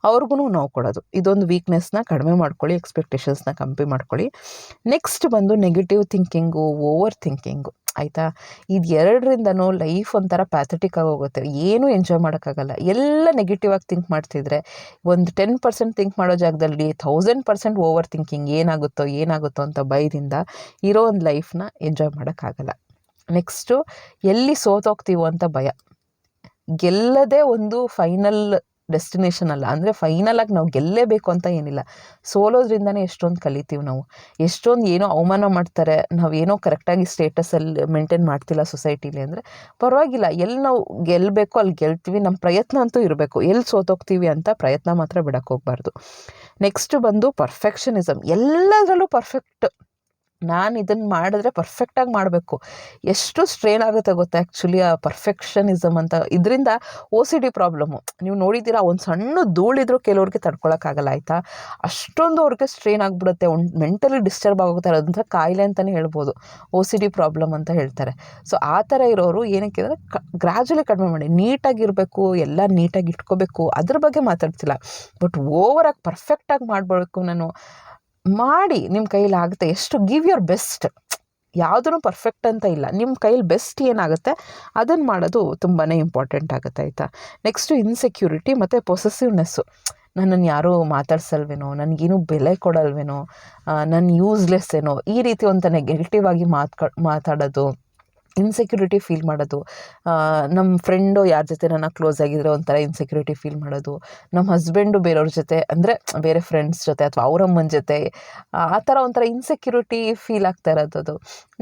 [SPEAKER 1] ಅವ್ರಿಗೂ ನೋವು ಕೊಡೋದು. ಇದೊಂದು ವೀಕ್ನೆಸ್ನ ಕಡಿಮೆ ಮಾಡ್ಕೊಳ್ಳಿ ಎಕ್ಸ್ಪೆಕ್ಟೇಷನ್ಸ್ನ ಕಮ್ಮಿ ಮಾಡ್ಕೊಳ್ಳಿ. ನೆಕ್ಸ್ಟ್ ಬಂದು ನೆಗೆಟಿವ್ ಥಿಂಕಿಂಗು ಓವರ್ ಥಿಂಕಿಂಗು ಆಯಿತಾ? ಇದು ಎರಡರಿಂದನೂ ಲೈಫ್ ಒಂಥರ ಪ್ಯಾಥೆಟಿಕ್ ಆಗಿ ಹೋಗುತ್ತೆ. ಏನೂ ಎಂಜಾಯ್ ಮಾಡೋಕ್ಕಾಗಲ್ಲ. ಎಲ್ಲ ನೆಗೆಟಿವ್ ಆಗಿ ಥಿಂಕ್ ಮಾಡ್ತಿದ್ರೆ ಒಂದು ಟೆನ್ ಪರ್ಸೆಂಟ್ ಥಿಂಕ್ ಮಾಡೋ ಜಾಗದಲ್ಲಿ ಥೌಸಂಡ್ ಪರ್ಸೆಂಟ್ ಓವರ್ ಥಿಂಕಿಂಗ್ ಏನಾಗುತ್ತೋ ಏನಾಗುತ್ತೋ ಅಂತ ಭಯದಿಂದ ಇರೋ ಒಂದು ಲೈಫ್ನ ಎಂಜಾಯ್ ಮಾಡೋಕ್ಕಾಗಲ್ಲ. ನೆಕ್ಸ್ಟು ಎಲ್ಲಿ ಸೋತೋಗ್ತೀವೋ ಅಂತ ಭಯ. ಗೆಲ್ಲದೇ ಒಂದು ಫೈನಲ್ ಡೆಸ್ಟಿನೇಷನ್ ಅಲ್ಲ. ಅಂದರೆ ಆಗಿ ನಾವು ಗೆಲ್ಲೇಬೇಕು ಅಂತ ಏನಿಲ್ಲ. ಸೋಲೋದ್ರಿಂದನೇ ಎಷ್ಟೊಂದು ಕಲಿತೀವಿ ನಾವು. ಎಷ್ಟೊಂದು ಏನೋ ಅವಮಾನ ಮಾಡ್ತಾರೆ. ನಾವು ಏನೋ ಕರೆಕ್ಟಾಗಿ ಸ್ಟೇಟಸಲ್ಲಿ ಮೇಂಟೈನ್ ಮಾಡ್ತಿಲ್ಲ ಸೊಸೈಟಿಲಿ ಅಂದರೆ ಪರವಾಗಿಲ್ಲ. ಎಲ್ಲಿ ನಾವು ಗೆಲ್ಲಬೇಕು ಅಲ್ಲಿ ಗೆಲ್ತೀವಿ. ನಮ್ಮ ಪ್ರಯತ್ನ ಅಂತೂ ಇರಬೇಕು. ಎಲ್ಲಿ ಸೋತೋಗ್ತೀವಿ ಅಂತ ಪ್ರಯತ್ನ ಮಾತ್ರ ಬಿಡಕ್ಕೆ ಹೋಗಬಾರ್ದು. ನೆಕ್ಸ್ಟ್ ಬಂದು ಪರ್ಫೆಕ್ಷನಿಸಮ್ ಎಲ್ಲದರಲ್ಲೂ ಪರ್ಫೆಕ್ಟ್ ನಾನು ಇದನ್ನು ಮಾಡಿದ್ರೆ ಪರ್ಫೆಕ್ಟಾಗಿ ಮಾಡಬೇಕು. ಎಷ್ಟು ಸ್ಟ್ರೇನ್ ಆಗುತ್ತೆ ಗೊತ್ತಾ ಆ್ಯಕ್ಚುಲಿ ಆ ಪರ್ಫೆಕ್ಷನಿಸಮ್ ಅಂತ. ಇದರಿಂದ ಒ ಸಿ ಡಿ ಪ್ರಾಬ್ಲಮ್ಮು ನೀವು ನೋಡಿದ್ದೀರಾ, ಒಂದು ಸಣ್ಣ ಧೂಳಿದ್ರೂ ಕೆಲವ್ರಿಗೆ ತಡ್ಕೊಳಕ್ಕಾಗಲ್ಲ ಆಯಿತಾ? ಅಷ್ಟೊಂದು ಅವ್ರಿಗೆ ಸ್ಟ್ರೇನ್ ಆಗಿಬಿಡುತ್ತೆ. ಒಂದು ಮೆಂಟಲಿ ಡಿಸ್ಟರ್ಬ್ ಆಗೋಗ್ತಾರೆ ಅದಂಥ ಕಾಯಿಲೆ ಅಂತಲೇ ಹೇಳ್ಬೋದು. ಓ ಸಿ ಡಿ ಪ್ರಾಬ್ಲಮ್ ಅಂತ ಹೇಳ್ತಾರೆ. ಸೊ ಆ ಥರ ಇರೋರು ಏನಕ್ಕೆ ಅಂದರೆ, ಕ ಗ್ರ್ಯಾಜುಲಿ ಕಡಿಮೆ ಮಾಡಿ. ನೀಟಾಗಿರಬೇಕು ಎಲ್ಲ ನೀಟಾಗಿ ಇಟ್ಕೋಬೇಕು. ಅದ್ರ ಬಗ್ಗೆ ಮಾತಾಡ್ತಿಲ್ಲ. ಬಟ್ ಓವರಾಗಿ ಪರ್ಫೆಕ್ಟಾಗಿ ಮಾಡಬೇಕು ನಾನು. ಮಾಡಿ ನಿಮ್ಮ ಕೈಲಿ ಆಗುತ್ತೆ. ಎಷ್ಟು ಗಿವ್ ಯುವರ್ ಬೆಸ್ಟ್ ಯಾವುದೂ ಪರ್ಫೆಕ್ಟ್ ಅಂತ ಇಲ್ಲ. ನಿಮ್ಮ ಕೈಲಿ ಬೆಸ್ಟ್ ಏನಾಗುತ್ತೆ ಅದನ್ನು ಮಾಡೋದು ತುಂಬಾ ಇಂಪಾರ್ಟೆಂಟ್ ಆಗುತ್ತೆ, ಆಯಿತಾ? ನೆಕ್ಸ್ಟು ಇನ್ಸೆಕ್ಯೂರಿಟಿ ಮತ್ತು ಪೊಸೆಸಿವ್ನೆಸ್ಸು ನನ್ನನ್ನು ಯಾರೂ ಮಾತಾಡ್ಸಲ್ವೇನೋ, ನನಗೇನು ಬೆಲೆ ಕೊಡಲ್ವೇನೋ ನನ್ನ ಯೂಸ್ಲೆಸ್ ಏನೋ, ಈ ರೀತಿ ಒಂದು ನೆಗೆಟಿವ್ ಆಗಿ ಮಾತ್ಕ ಮಾತಾಡೋದು. ಇನ್ಸೆಕ್ಯೂರಿಟಿ ಫೀಲ್ ಮಾಡೋದು. ನಮ್ಮ ಫ್ರೆಂಡು ಯಾರ ಜೊತೆ ನನ್ನ ಕ್ಲೋಸ್ ಆಗಿದ್ರೆ ಒಂಥರ ಇನ್ಸೆಕ್ಯೂರಿಟಿ ಫೀಲ್ ಮಾಡೋದು. ನಮ್ಮ ಹಸ್ಬೆಂಡು ಬೇರೆಯವ್ರ ಜೊತೆ, ಅಂದರೆ ಬೇರೆ ಫ್ರೆಂಡ್ಸ್ ಜೊತೆ ಅಥವಾ ಅವರಮ್ಮನ ಜೊತೆ, ಆ ಥರ ಒಂಥರ ಇನ್ಸೆಕ್ಯೂರಿಟಿ ಫೀಲ್ ಆಗ್ತಾ ಇರೋದು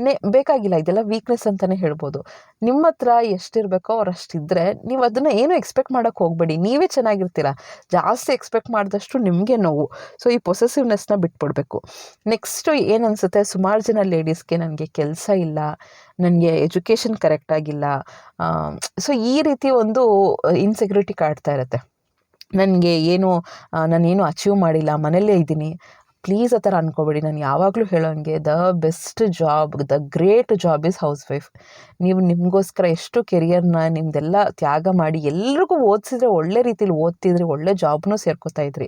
[SPEAKER 1] ನೇ ಬೇಕಾಗಿಲ್ಲ, ಇದೆಲ್ಲ ವೀಕ್ನೆಸ್ ಅಂತಲೇ ಹೇಳ್ಬೋದು. ನಿಮ್ಮ ಹತ್ರ ಎಷ್ಟಿರಬೇಕೋ ಅವ್ರು ಅಷ್ಟಿದ್ದರೆ ನೀವು ಅದನ್ನು ಏನು ಎಕ್ಸ್ಪೆಕ್ಟ್ ಮಾಡೋಕ್ಕೆ ಹೋಗಬೇಡಿ, ನೀವೇ ಚೆನ್ನಾಗಿರ್ತೀರ. ಜಾಸ್ತಿ ಎಕ್ಸ್ಪೆಕ್ಟ್ ಮಾಡಿದಷ್ಟು ನಿಮಗೆ ನೋವು. ಸೊ ಈ ಪೊಸೆಸಿವ್ನೆಸ್ನ ಬಿಟ್ಬಿಡ್ಬೇಕು. ನೆಕ್ಸ್ಟು ಏನು ಅನಿಸುತ್ತೆ ಸುಮಾರು ಜನ ಲೇಡೀಸ್ಗೆ ನನಗೆ ಕೆಲಸ ಇಲ್ಲ, ನನಗೆ ಎಜುಕೇಷನ್ ಕರೆಕ್ಟಾಗಿಲ್ಲ ಸೊ ಈ ರೀತಿ ಒಂದು ಇನ್ಸೆಕ್ಯೂರಿಟಿ ಕಾಡ್ತಾ ಇರುತ್ತೆ. ನನಗೆ ಏನು ನಾನೇನು ಅಚೀವ್ ಮಾಡಿಲ್ಲ, ಮನೆಯಲ್ಲೇ ಇದ್ದೀನಿ. ಪ್ಲೀಸ್ ಆ ಥರ ಅನ್ಕೋಬೇಡಿ. ನಾನು ಯಾವಾಗಲೂ ಹೇಳೋಂಗೆ, the best job, the great job is housewife ನೀವು ನಿಮಗೋಸ್ಕರ ಎಷ್ಟು ಕೆರಿಯರ್ನ ನಿಮ್ಮದೆಲ್ಲ ತ್ಯಾಗ ಮಾಡಿ, ಎಲ್ರಿಗೂ ಓದಿಸಿದ್ರೆ ಒಳ್ಳೆ ರೀತಿಲಿ ಓದ್ತಿದ್ರಿ, ಒಳ್ಳೆ ಜಾಬ್ನೂ ಸೇರ್ಕೋತಾ ಇದ್ರಿ.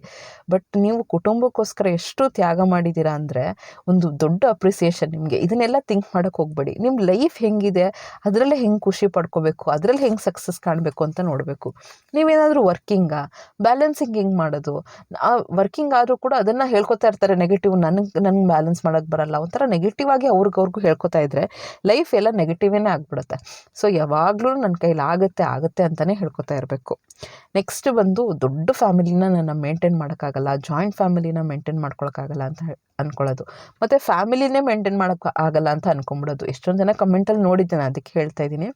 [SPEAKER 1] ಬಟ್ ನೀವು ಕುಟುಂಬಕ್ಕೋಸ್ಕರ ಎಷ್ಟು ತ್ಯಾಗ ಮಾಡಿದ್ದೀರಾ ಅಂದರೆ, ಒಂದು ದೊಡ್ಡ ಅಪ್ರಿಸಿಯೇಷನ್ ನಿಮಗೆ. ಇದನ್ನೆಲ್ಲ ಥಿಂಕ್ ಮಾಡೋಕ್ಕೆ ಹೋಗಬೇಡಿ. ನಿಮ್ಮ ಲೈಫ್ ಹೆಂಗಿದೆ, ಅದರಲ್ಲೇ ಹೆಂಗೆ ಖುಷಿ ಪಡ್ಕೋಬೇಕು, ಅದರಲ್ಲಿ ಹೆಂಗೆ ಸಕ್ಸಸ್ ಕಾಣಬೇಕು ಅಂತ ನೋಡಬೇಕು. ನೀವೇನಾದರೂ ವರ್ಕಿಂಗಾ ಬ್ಯಾಲೆನ್ಸಿಂಗ್ ಹೆಂಗೆ ಮಾಡೋದು? ವರ್ಕಿಂಗ್ ಆದರೂ ಕೂಡ ಅದನ್ನು ಹೇಳ್ಕೊತಾ ಇರ್ತಾರೆ. ನೆಗೆಟಿವ್ ನನಗೆ ನನ್ನ ಬ್ಯಾಲೆನ್ಸ್ ಮಾಡೋಕ್ಕೆ ಬರಲ್ಲ. ಒಂಥರ ನೆಗೆಟಿವ್ ಆಗಿ ಅವ್ರಿಗವ್ರಿಗೂ ಹೇಳ್ಕೊತಾ ಇದ್ದರೆ ಲೈಫ್ ಎಲ್ಲ ನೆಗೆಟಿವೇ ಆಗಿಬಿಡುತ್ತೆ. ಸೊ ಯಾವಾಗಲೂ ನನ್ನ ಕೈಲಿ ಆಗುತ್ತೆ ಆಗುತ್ತೆ ಅಂತಲೇ ಹೇಳ್ಕೊತಾ ಇರಬೇಕು. ನೆಕ್ಸ್ಟ್ ಬಂದು ದೊಡ್ಡ ಫ್ಯಾಮಿಲಿನ ನಾನು ಮೇಂಟೈನ್ ಮಾಡೋಕ್ಕಾಗಲ್ಲ ಜಾಯಿಂಟ್ ಫ್ಯಾಮಿಲಿನ ಮೇಂಟೈನ್ ಮಾಡ್ಕೊಳಕ್ಕಾಗಲ್ಲ ಅಂತ ಅಂದ್ಕೊಳ್ಳೋದು ಮತ್ತು ಫ್ಯಾಮಿಲಿನೇ ಮೇಂಟೈನ್ ಮಾಡೋಕ್ಕೆ ಆಗಲ್ಲ ಅಂತ ಅಂದ್ಕೊಂಬಿಡೋದು ಎಷ್ಟೊಂದು ಜನ ಕಮೆಂಟಲ್ಲಿ ನಾನು ಅದಕ್ಕೆ ಹೇಳ್ತಾ ಇದ್ದೀನಿ.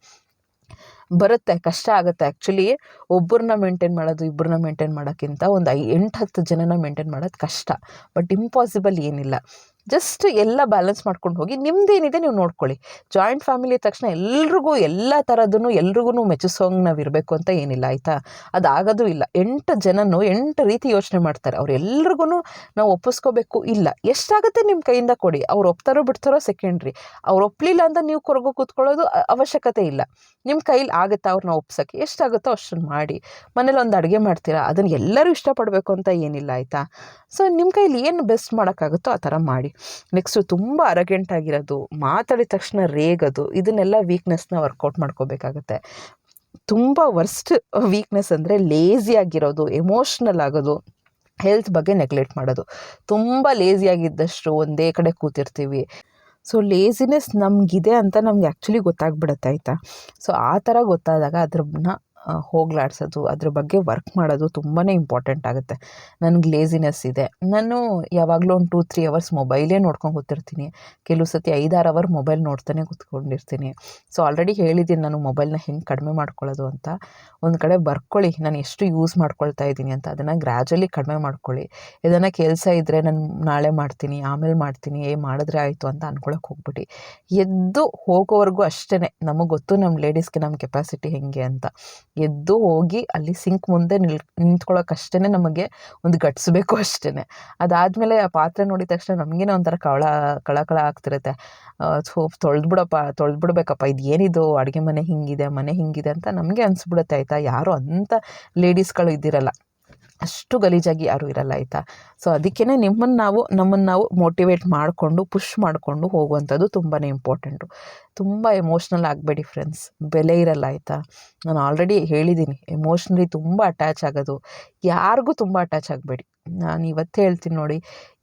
[SPEAKER 1] ಬರುತ್ತೆ, ಕಷ್ಟ ಆಗುತ್ತೆ. ಆ್ಯಕ್ಚುಲಿ ಒಬ್ಬರನ್ನ ಮೇಂಟೈನ್ ಮಾಡೋದು ಇಬ್ಬರನ್ನ ಮೇಂಟೈನ್ ಮಾಡೋಕ್ಕಿಂತ ಒಂದು ಐ ಎಂಟು ಹತ್ತು ಜನನ ಮೇಂಟೈನ್ ಮಾಡೋದು ಕಷ್ಟ. ಬಟ್ ಇಂಪಾಸಿಬಲ್ ಏನಿಲ್ಲ. ಜಸ್ಟ್ ಎಲ್ಲ ಬ್ಯಾಲೆನ್ಸ್ ಮಾಡ್ಕೊಂಡು ಹೋಗಿ ನಿಮ್ದೇನಿದೆ ನೀವು ನೋಡ್ಕೊಳ್ಳಿ. ಜಾಯಿಂಟ್ ಫ್ಯಾಮಿಲಿ ತಕ್ಷಣ ಎಲ್ರಿಗೂ ಎಲ್ಲ ಥರದನ್ನು ಎಲ್ರಿಗೂ ಮೆಚ್ಚಿಸೋಂಗೆ ನಾವು ಇರಬೇಕು ಅಂತ ಏನಿಲ್ಲ, ಆಯಿತಾ? ಅದಾಗೋದು ಇಲ್ಲ. ಎಂಟು ಜನನು ಎಂಟು ರೀತಿ ಯೋಚನೆ ಮಾಡ್ತಾರೆ. ಅವ್ರು ಎಲ್ರಿಗೂ ನಾವು ಒಪ್ಪಿಸ್ಕೋಬೇಕು ಇಲ್ಲ. ಎಷ್ಟಾಗುತ್ತೆ ನಿಮ್ಮ ಕೈಯಿಂದ ಕೊಡಿ. ಅವ್ರು ಒಪ್ತಾರೋ ಬಿಡ್ತಾರೋ ಸೆಕೆಂಡ್ರಿ ಅವ್ರು ಒಪ್ಪಲಿಲ್ಲ ಅಂತ ನೀವು ಕೊರಗೋ ಕೂತ್ಕೊಳ್ಳೋದು ಅವಶ್ಯಕತೆ ಇಲ್ಲ. ನಿಮ್ಮ ಕೈಲಿ ಆಗುತ್ತಾ ಅವ್ರನ್ನ ಒಪ್ಸೋಕ್ಕೆ? ಎಷ್ಟಾಗುತ್ತೋ ಅಷ್ಟನ್ನು ಮಾಡಿ. ಮನೇಲಿ ಒಂದು ಅಡುಗೆ ಮಾಡ್ತೀರಾ? ಅದನ್ನು ಎಲ್ಲರೂ ಇಷ್ಟಪಡಬೇಕು ಅಂತ ಏನಿಲ್ಲ, ಆಯಿತಾ? ಸೊ ನಿಮ್ಮ ಕೈಲಿ ಏನು ಬೆಸ್ಟ್ ಮಾಡೋಕ್ಕಾಗುತ್ತೋ ಆ ಥರ ಮಾಡಿ. ನೆಕ್ಸ್ಟು ತುಂಬ ಅರಗೆಂಟ್ ಆಗಿರೋದು, ಮಾತಾಡಿದ ತಕ್ಷಣ ರೇಗದು, ಇದನ್ನೆಲ್ಲ ವೀಕ್ನೆಸ್ನ ವರ್ಕೌಟ್ ಮಾಡ್ಕೋಬೇಕಾಗತ್ತೆ. ತುಂಬ ವರ್ಸ್ಟ್ ವೀಕ್ನೆಸ್ ಅಂದರೆ ಲೇಸಿ ಆಗಿರೋದು ಎಮೋಷ್ನಲ್ ಆಗೋದು ಹೆಲ್ತ್ ಬಗ್ಗೆ ನೆಗ್ಲೆಕ್ಟ್ ಮಾಡೋದು. ತುಂಬ ಲೇಸಿಯಾಗಿದ್ದಷ್ಟು ಒಂದೇ ಕಡೆ ಕೂತಿರ್ತೀವಿ. ಸೊ ಲೇಸಿನೆಸ್ ನಮಗಿದೆ ಅಂತ ನಮ್ಗೆ ಆ್ಯಕ್ಚುಲಿ ಗೊತ್ತಾಗ್ಬಿಡುತ್ತೆ, ಆಯಿತಾ? ಸೊ ಆ ಥರ ಗೊತ್ತಾದಾಗ ಅದ್ರನ್ನ ಹೋಗ್ಲಾಡ್ಸೋದು, ಅದ್ರ ಬಗ್ಗೆ ವರ್ಕ್ ಮಾಡೋದು ತುಂಬಾ ಇಂಪಾರ್ಟೆಂಟ್ ಆಗುತ್ತೆ. ನನಗೆ ಲೇಸಿನೆಸ್ ಇದೆ. ನಾನು ಯಾವಾಗಲೂ ಒಂದು ಟೂ ತ್ರೀ ಅವರ್ಸ್ ಮೊಬೈಲೇ ನೋಡ್ಕೊಂಡು ಕೂತಿರ್ತೀನಿ. ಕೆಲವು ಸತಿ ಐದಾರು ಅವರ್ ಮೊಬೈಲ್ ನೋಡ್ತಾನೆ ಕೂತ್ಕೊಂಡಿರ್ತೀನಿ. ಸೊ ಆಲ್ರೆಡಿ ಹೇಳಿದ್ದೀನಿ ನಾನು ಮೊಬೈಲ್ನ ಹೆಂಗೆ ಕಡಿಮೆ ಮಾಡ್ಕೊಳ್ಳೋದು ಅಂತ. ಒಂದು ಕಡೆ ಬರ್ಕೊಳ್ಳಿ, ನಾನು ಎಷ್ಟು ಯೂಸ್ ಮಾಡ್ಕೊಳ್ತಾ ಇದ್ದೀನಿ ಅಂತ, ಅದನ್ನು ಗ್ರ್ಯಾಜುಲಿ ಕಡಿಮೆ ಮಾಡ್ಕೊಳ್ಳಿ. ಇದನ್ನು ಕೆಲಸ ಇದ್ದರೆ ನಾನು ನಾಳೆ ಮಾಡ್ತೀನಿ, ಆಮೇಲೆ ಮಾಡ್ತೀನಿ, ಏ, ಮಾಡಿದ್ರೆ ಆಯಿತು ಅಂತ ಅನ್ಕೊಳಕ್ಕೆ ಹೋಗ್ಬಿಟ್ಟು ಎದ್ದು ಹೋಗೋವರೆಗೂ ಅಷ್ಟೇ ನಮಗೆ ಗೊತ್ತು ನಮ್ಮ ಲೇಡೀಸ್ಗೆ ನಮ್ಮ ಕೆಪಾಸಿಟಿ ಹೆಂಗೆ ಅಂತ. ಎದ್ದು ಹೋಗಿ ಅಲ್ಲಿ ಸಿಂಕ್ ಮುಂದೆ ನಿಲ್ ನಿಂತ್ಕೊಳ್ಳೋಕಷ್ಟೇ ನಮಗೆ ಒಂದು ಗಟ್ಸ್ಬೇಕು ಅಷ್ಟೇ ಅದಾದಮೇಲೆ ಆ ಪಾತ್ರೆ ನೋಡಿದ ತಕ್ಷಣ ನಮಗೇನೋ ಒಂಥರ ಕಳ ಕಳಕಳ ಕಳ ಆಗ್ತಿರುತ್ತೆ ಸೊ ತೊಳೆದ್ಬಿಡಪ್ಪ, ತೊಳೆದ್ಬಿಡ್ಬೇಕಪ್ಪ ಇದು ಏನಿದು ಅಡುಗೆ ಮನೆ ಹಿಂಗಿದೆ ಮನೆ ಹಿಂಗಿದೆ ಅಂತ ನಮಗೆ ಅನಿಸ್ಬಿಡುತ್ತೆ, ಆಯಿತಾ? ಯಾರು ಅಂಥ ಲೇಡೀಸ್ಗಳು ಇದ್ದಿರಲ್ಲ. ಅಷ್ಟು ಗಲೀಜಾಗಿ ಯಾರೂ ಇರಲ್ಲ, ಆಯಿತಾ? ಸೊ ಅದಕ್ಕೇ ನಿಮ್ಮನ್ನು ನಾವು, ನಮ್ಮನ್ನು ನಾವು ಮೋಟಿವೇಟ್ ಮಾಡಿಕೊಂಡು ಪುಷ್ ಮಾಡಿಕೊಂಡು ಹೋಗುವಂಥದ್ದು ತುಂಬಾ ಇಂಪಾರ್ಟೆಂಟು ತುಂಬ ಎಮೋಷ್ನಲ್ ಆಗಬೇಡಿ ಫ್ರೆಂಡ್ಸ್ ಬೆಲೆ ಇರಲ್ಲ, ಆಯಿತಾ? ನಾನು ಆಲ್ರೆಡಿ ಹೇಳಿದ್ದೀನಿ ಎಮೋಷ್ನಲಿ ತುಂಬ ಅಟ್ಯಾಚ್ ಆಗೋದು. ಯಾರಿಗೂ ತುಂಬ ಅಟ್ಯಾಚ್ ಆಗಬೇಡಿ. ನಾನು ಇವತ್ತು ಹೇಳ್ತೀನಿ ನೋಡಿ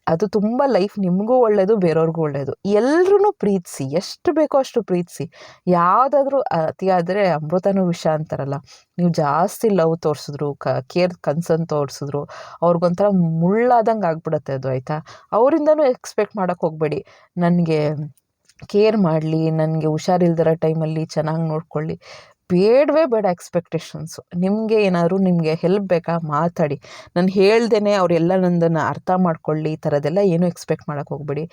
[SPEAKER 1] ಅದು ತುಂಬ ಲೈಫ್ ನಿಮಗೂ ಒಳ್ಳೆಯದು ಬೇರೆಯವ್ರಿಗೂ ಒಳ್ಳೆಯದು ಎಲ್ಲರೂ ಪ್ರೀತಿಸಿ, ಎಷ್ಟು ಬೇಕೋ ಅಷ್ಟು ಪ್ರೀತಿಸಿ. ಯಾವುದಾದ್ರೂ ಅತಿಯಾದರೆ ಅಮೃತನೂ ವಿಷ ಅಂತಾರಲ್ಲ, ನೀವು ಜಾಸ್ತಿ ಲವ್ ತೋರಿಸಿದ್ರು, ಕ ಕೇರ್ ಕನ್ಸರ್ನ್ ತೋರಿಸಿದ್ರು, ಅವ್ರಿಗೊಂಥರ ಮುಳ್ಳಾದಂಗೆ ಆಗ್ಬಿಡುತ್ತೆ ಅದು ಆಯಿತಾ? ಅವರಿಂದನೂ ಎಕ್ಸ್ಪೆಕ್ಟ್ ಮಾಡೋಕೆ ಹೋಗಬೇಡಿ. ನನಗೆ ಕೇರ್ ಮಾಡಲಿ, ನನಗೆ ಹುಷಾರಿಲ್ದಿರೋ ಟೈಮಲ್ಲಿ ಚೆನ್ನಾಗಿ ನೋಡ್ಕೊಳ್ಳಿ. ಬೇಡವೇ ಬೇಡ ಎಕ್ಸ್ಪೆಕ್ಟೇಷನ್ಸು ನಿಮಗೆ ಏನಾದರೂ ನಿಮಗೆ ಹೆಲ್ಪ್ ಬೇಕಾ ಮಾತಾಡಿ. ನಾನು ಹೇಳ್ದೇ ಅವರೆಲ್ಲ ನಂದನ್ನು ಅರ್ಥ ಮಾಡ್ಕೊಳ್ಳಿ, ಈ ಥರದ್ದೆಲ್ಲ ಏನೂ ಎಕ್ಸ್ಪೆಕ್ಟ್ ಮಾಡೋಕ್ಕೆ ಹೋಗ್ಬೇಡಿ.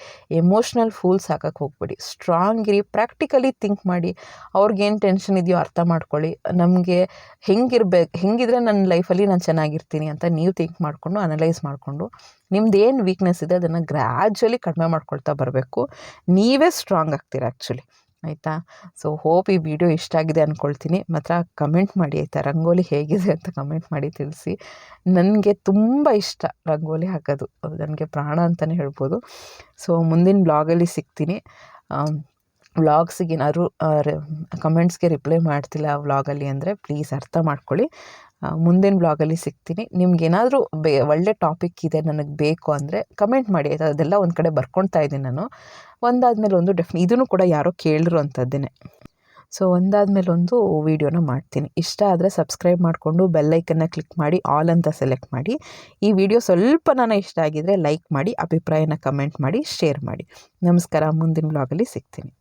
[SPEAKER 1] ಎಮೋಷ್ನಲ್ ಫೂಲ್ಸ್ ಹಾಕಕ್ಕೆ ಹೋಗ್ಬೇಡಿ. ಸ್ಟ್ರಾಂಗ್ ಇರಿ ಪ್ರಾಕ್ಟಿಕಲಿ ಥಿಂಕ್ ಮಾಡಿ. ಅವ್ರಿಗೇನು ಟೆನ್ಷನ್ ಇದೆಯೋ ಅರ್ಥ ಮಾಡ್ಕೊಳ್ಳಿ. ನಮಗೆ ಹೆಂಗಿರ್ಬೇಕು ಹೆಂಗಿದ್ರೆ ನನ್ನ ಲೈಫಲ್ಲಿ ನಾನು ಚೆನ್ನಾಗಿರ್ತೀನಿ ಅಂತ ನೀವು ಥಿಂಕ್ ಮಾಡಿಕೊಂಡು ಅನಲೈಸ್ ಮಾಡಿಕೊಂಡು, ನಿಮ್ದು ವೀಕ್ನೆಸ್ ಇದೆ ಅದನ್ನು ಗ್ರ್ಯಾಜುವಲಿ ಕಡಿಮೆ ಮಾಡ್ಕೊಳ್ತಾ ಬರಬೇಕು. ನೀವೇ ಸ್ಟ್ರಾಂಗ್ ಆಗ್ತೀರ ಆ್ಯಕ್ಚುಲಿ ಆಯಿತಾ? ಸೊ ಹೋಪ್ ಈ ವಿಡಿಯೋ ಇಷ್ಟ ಆಗಿದೆ ಅಂದ್ಕೊಳ್ತೀನಿ ಮಾತ್ರ ಕಮೆಂಟ್ ಮಾಡಿ ಆಯಿತಾ? ರಂಗೋಲಿ ಹೇಗಿದೆ ಅಂತ ಕಮೆಂಟ್ ಮಾಡಿ ತಿಳಿಸಿ. ನನಗೆ ತುಂಬ ಇಷ್ಟ ರಂಗೋಲಿ ಹಾಕೋದು. ನನಗೆ ಪ್ರಾಣ ಅಂತಲೇ ಹೇಳ್ಬೋದು. ಸೊ ಮುಂದಿನ ಬ್ಲಾಗಲ್ಲಿ ಸಿಗ್ತೀನಿ. ವ್ಲಾಗ್ಸಿಗೆ ಏನಾದ್ರು ಕಮೆಂಟ್ಸ್ಗೆ ರಿಪ್ಲೈ ಮಾಡ್ತಿಲ್ಲ ವ್ಲಾಗಲ್ಲಿ ಅಂದರೆ ಪ್ಲೀಸ್ ಅರ್ಥ ಮಾಡ್ಕೊಳ್ಳಿ. ಆ, ಮುಂದಿನ ಬ್ಲಾಗಲ್ಲಿ ಸಿಗ್ತೀನಿ. ನಿಮ್ಗೇನಾದರೂ ಬೇ, ಒಳ್ಳೆ ಟಾಪಿಕ್ ಇದೆ ನನಗೆ ಬೇಕು ಅಂದರೆ ಕಮೆಂಟ್ ಮಾಡಿ, ಆಯ್ತು? ಅದೆಲ್ಲ ಒಂದು ಕಡೆ ಬರ್ಕೊಳ್ತಾ ಇದ್ದೀನಿ ನಾನು. ಒಂದಾದ್ಮೇಲೆ ಒಂದು ಡೆಫ್ನಿ ಇದನ್ನು ಕೂಡ ಯಾರೋ ಕೇಳಿರೋ ಅಂಥದ್ದೇನೆ ಸೊ ಒಂದಾದ್ಮೇಲೆ ಒಂದು ವೀಡಿಯೋನ ಮಾಡ್ತೀನಿ. ಇಷ್ಟ ಆದರೆ ಸಬ್ಸ್ಕ್ರೈಬ್ ಮಾಡಿಕೊಂಡು ಬೆಲ್ಲೈಕನ್ನ ಕ್ಲಿಕ್ ಮಾಡಿ ಆಲ್ ಅಂತ ಸೆಲೆಕ್ಟ್ ಮಾಡಿ. ಈ ವಿಡಿಯೋ ಸ್ವಲ್ಪ ನಾನು ಇಷ್ಟ ಆಗಿದರೆ ಲೈಕ್ ಮಾಡಿ, ಅಭಿಪ್ರಾಯನ ಕಮೆಂಟ್ ಮಾಡಿ ಶೇರ್ ಮಾಡಿ. ನಮಸ್ಕಾರ. ಮುಂದಿನ ಬ್ಲಾಗಲ್ಲಿ ಸಿಗ್ತೀನಿ.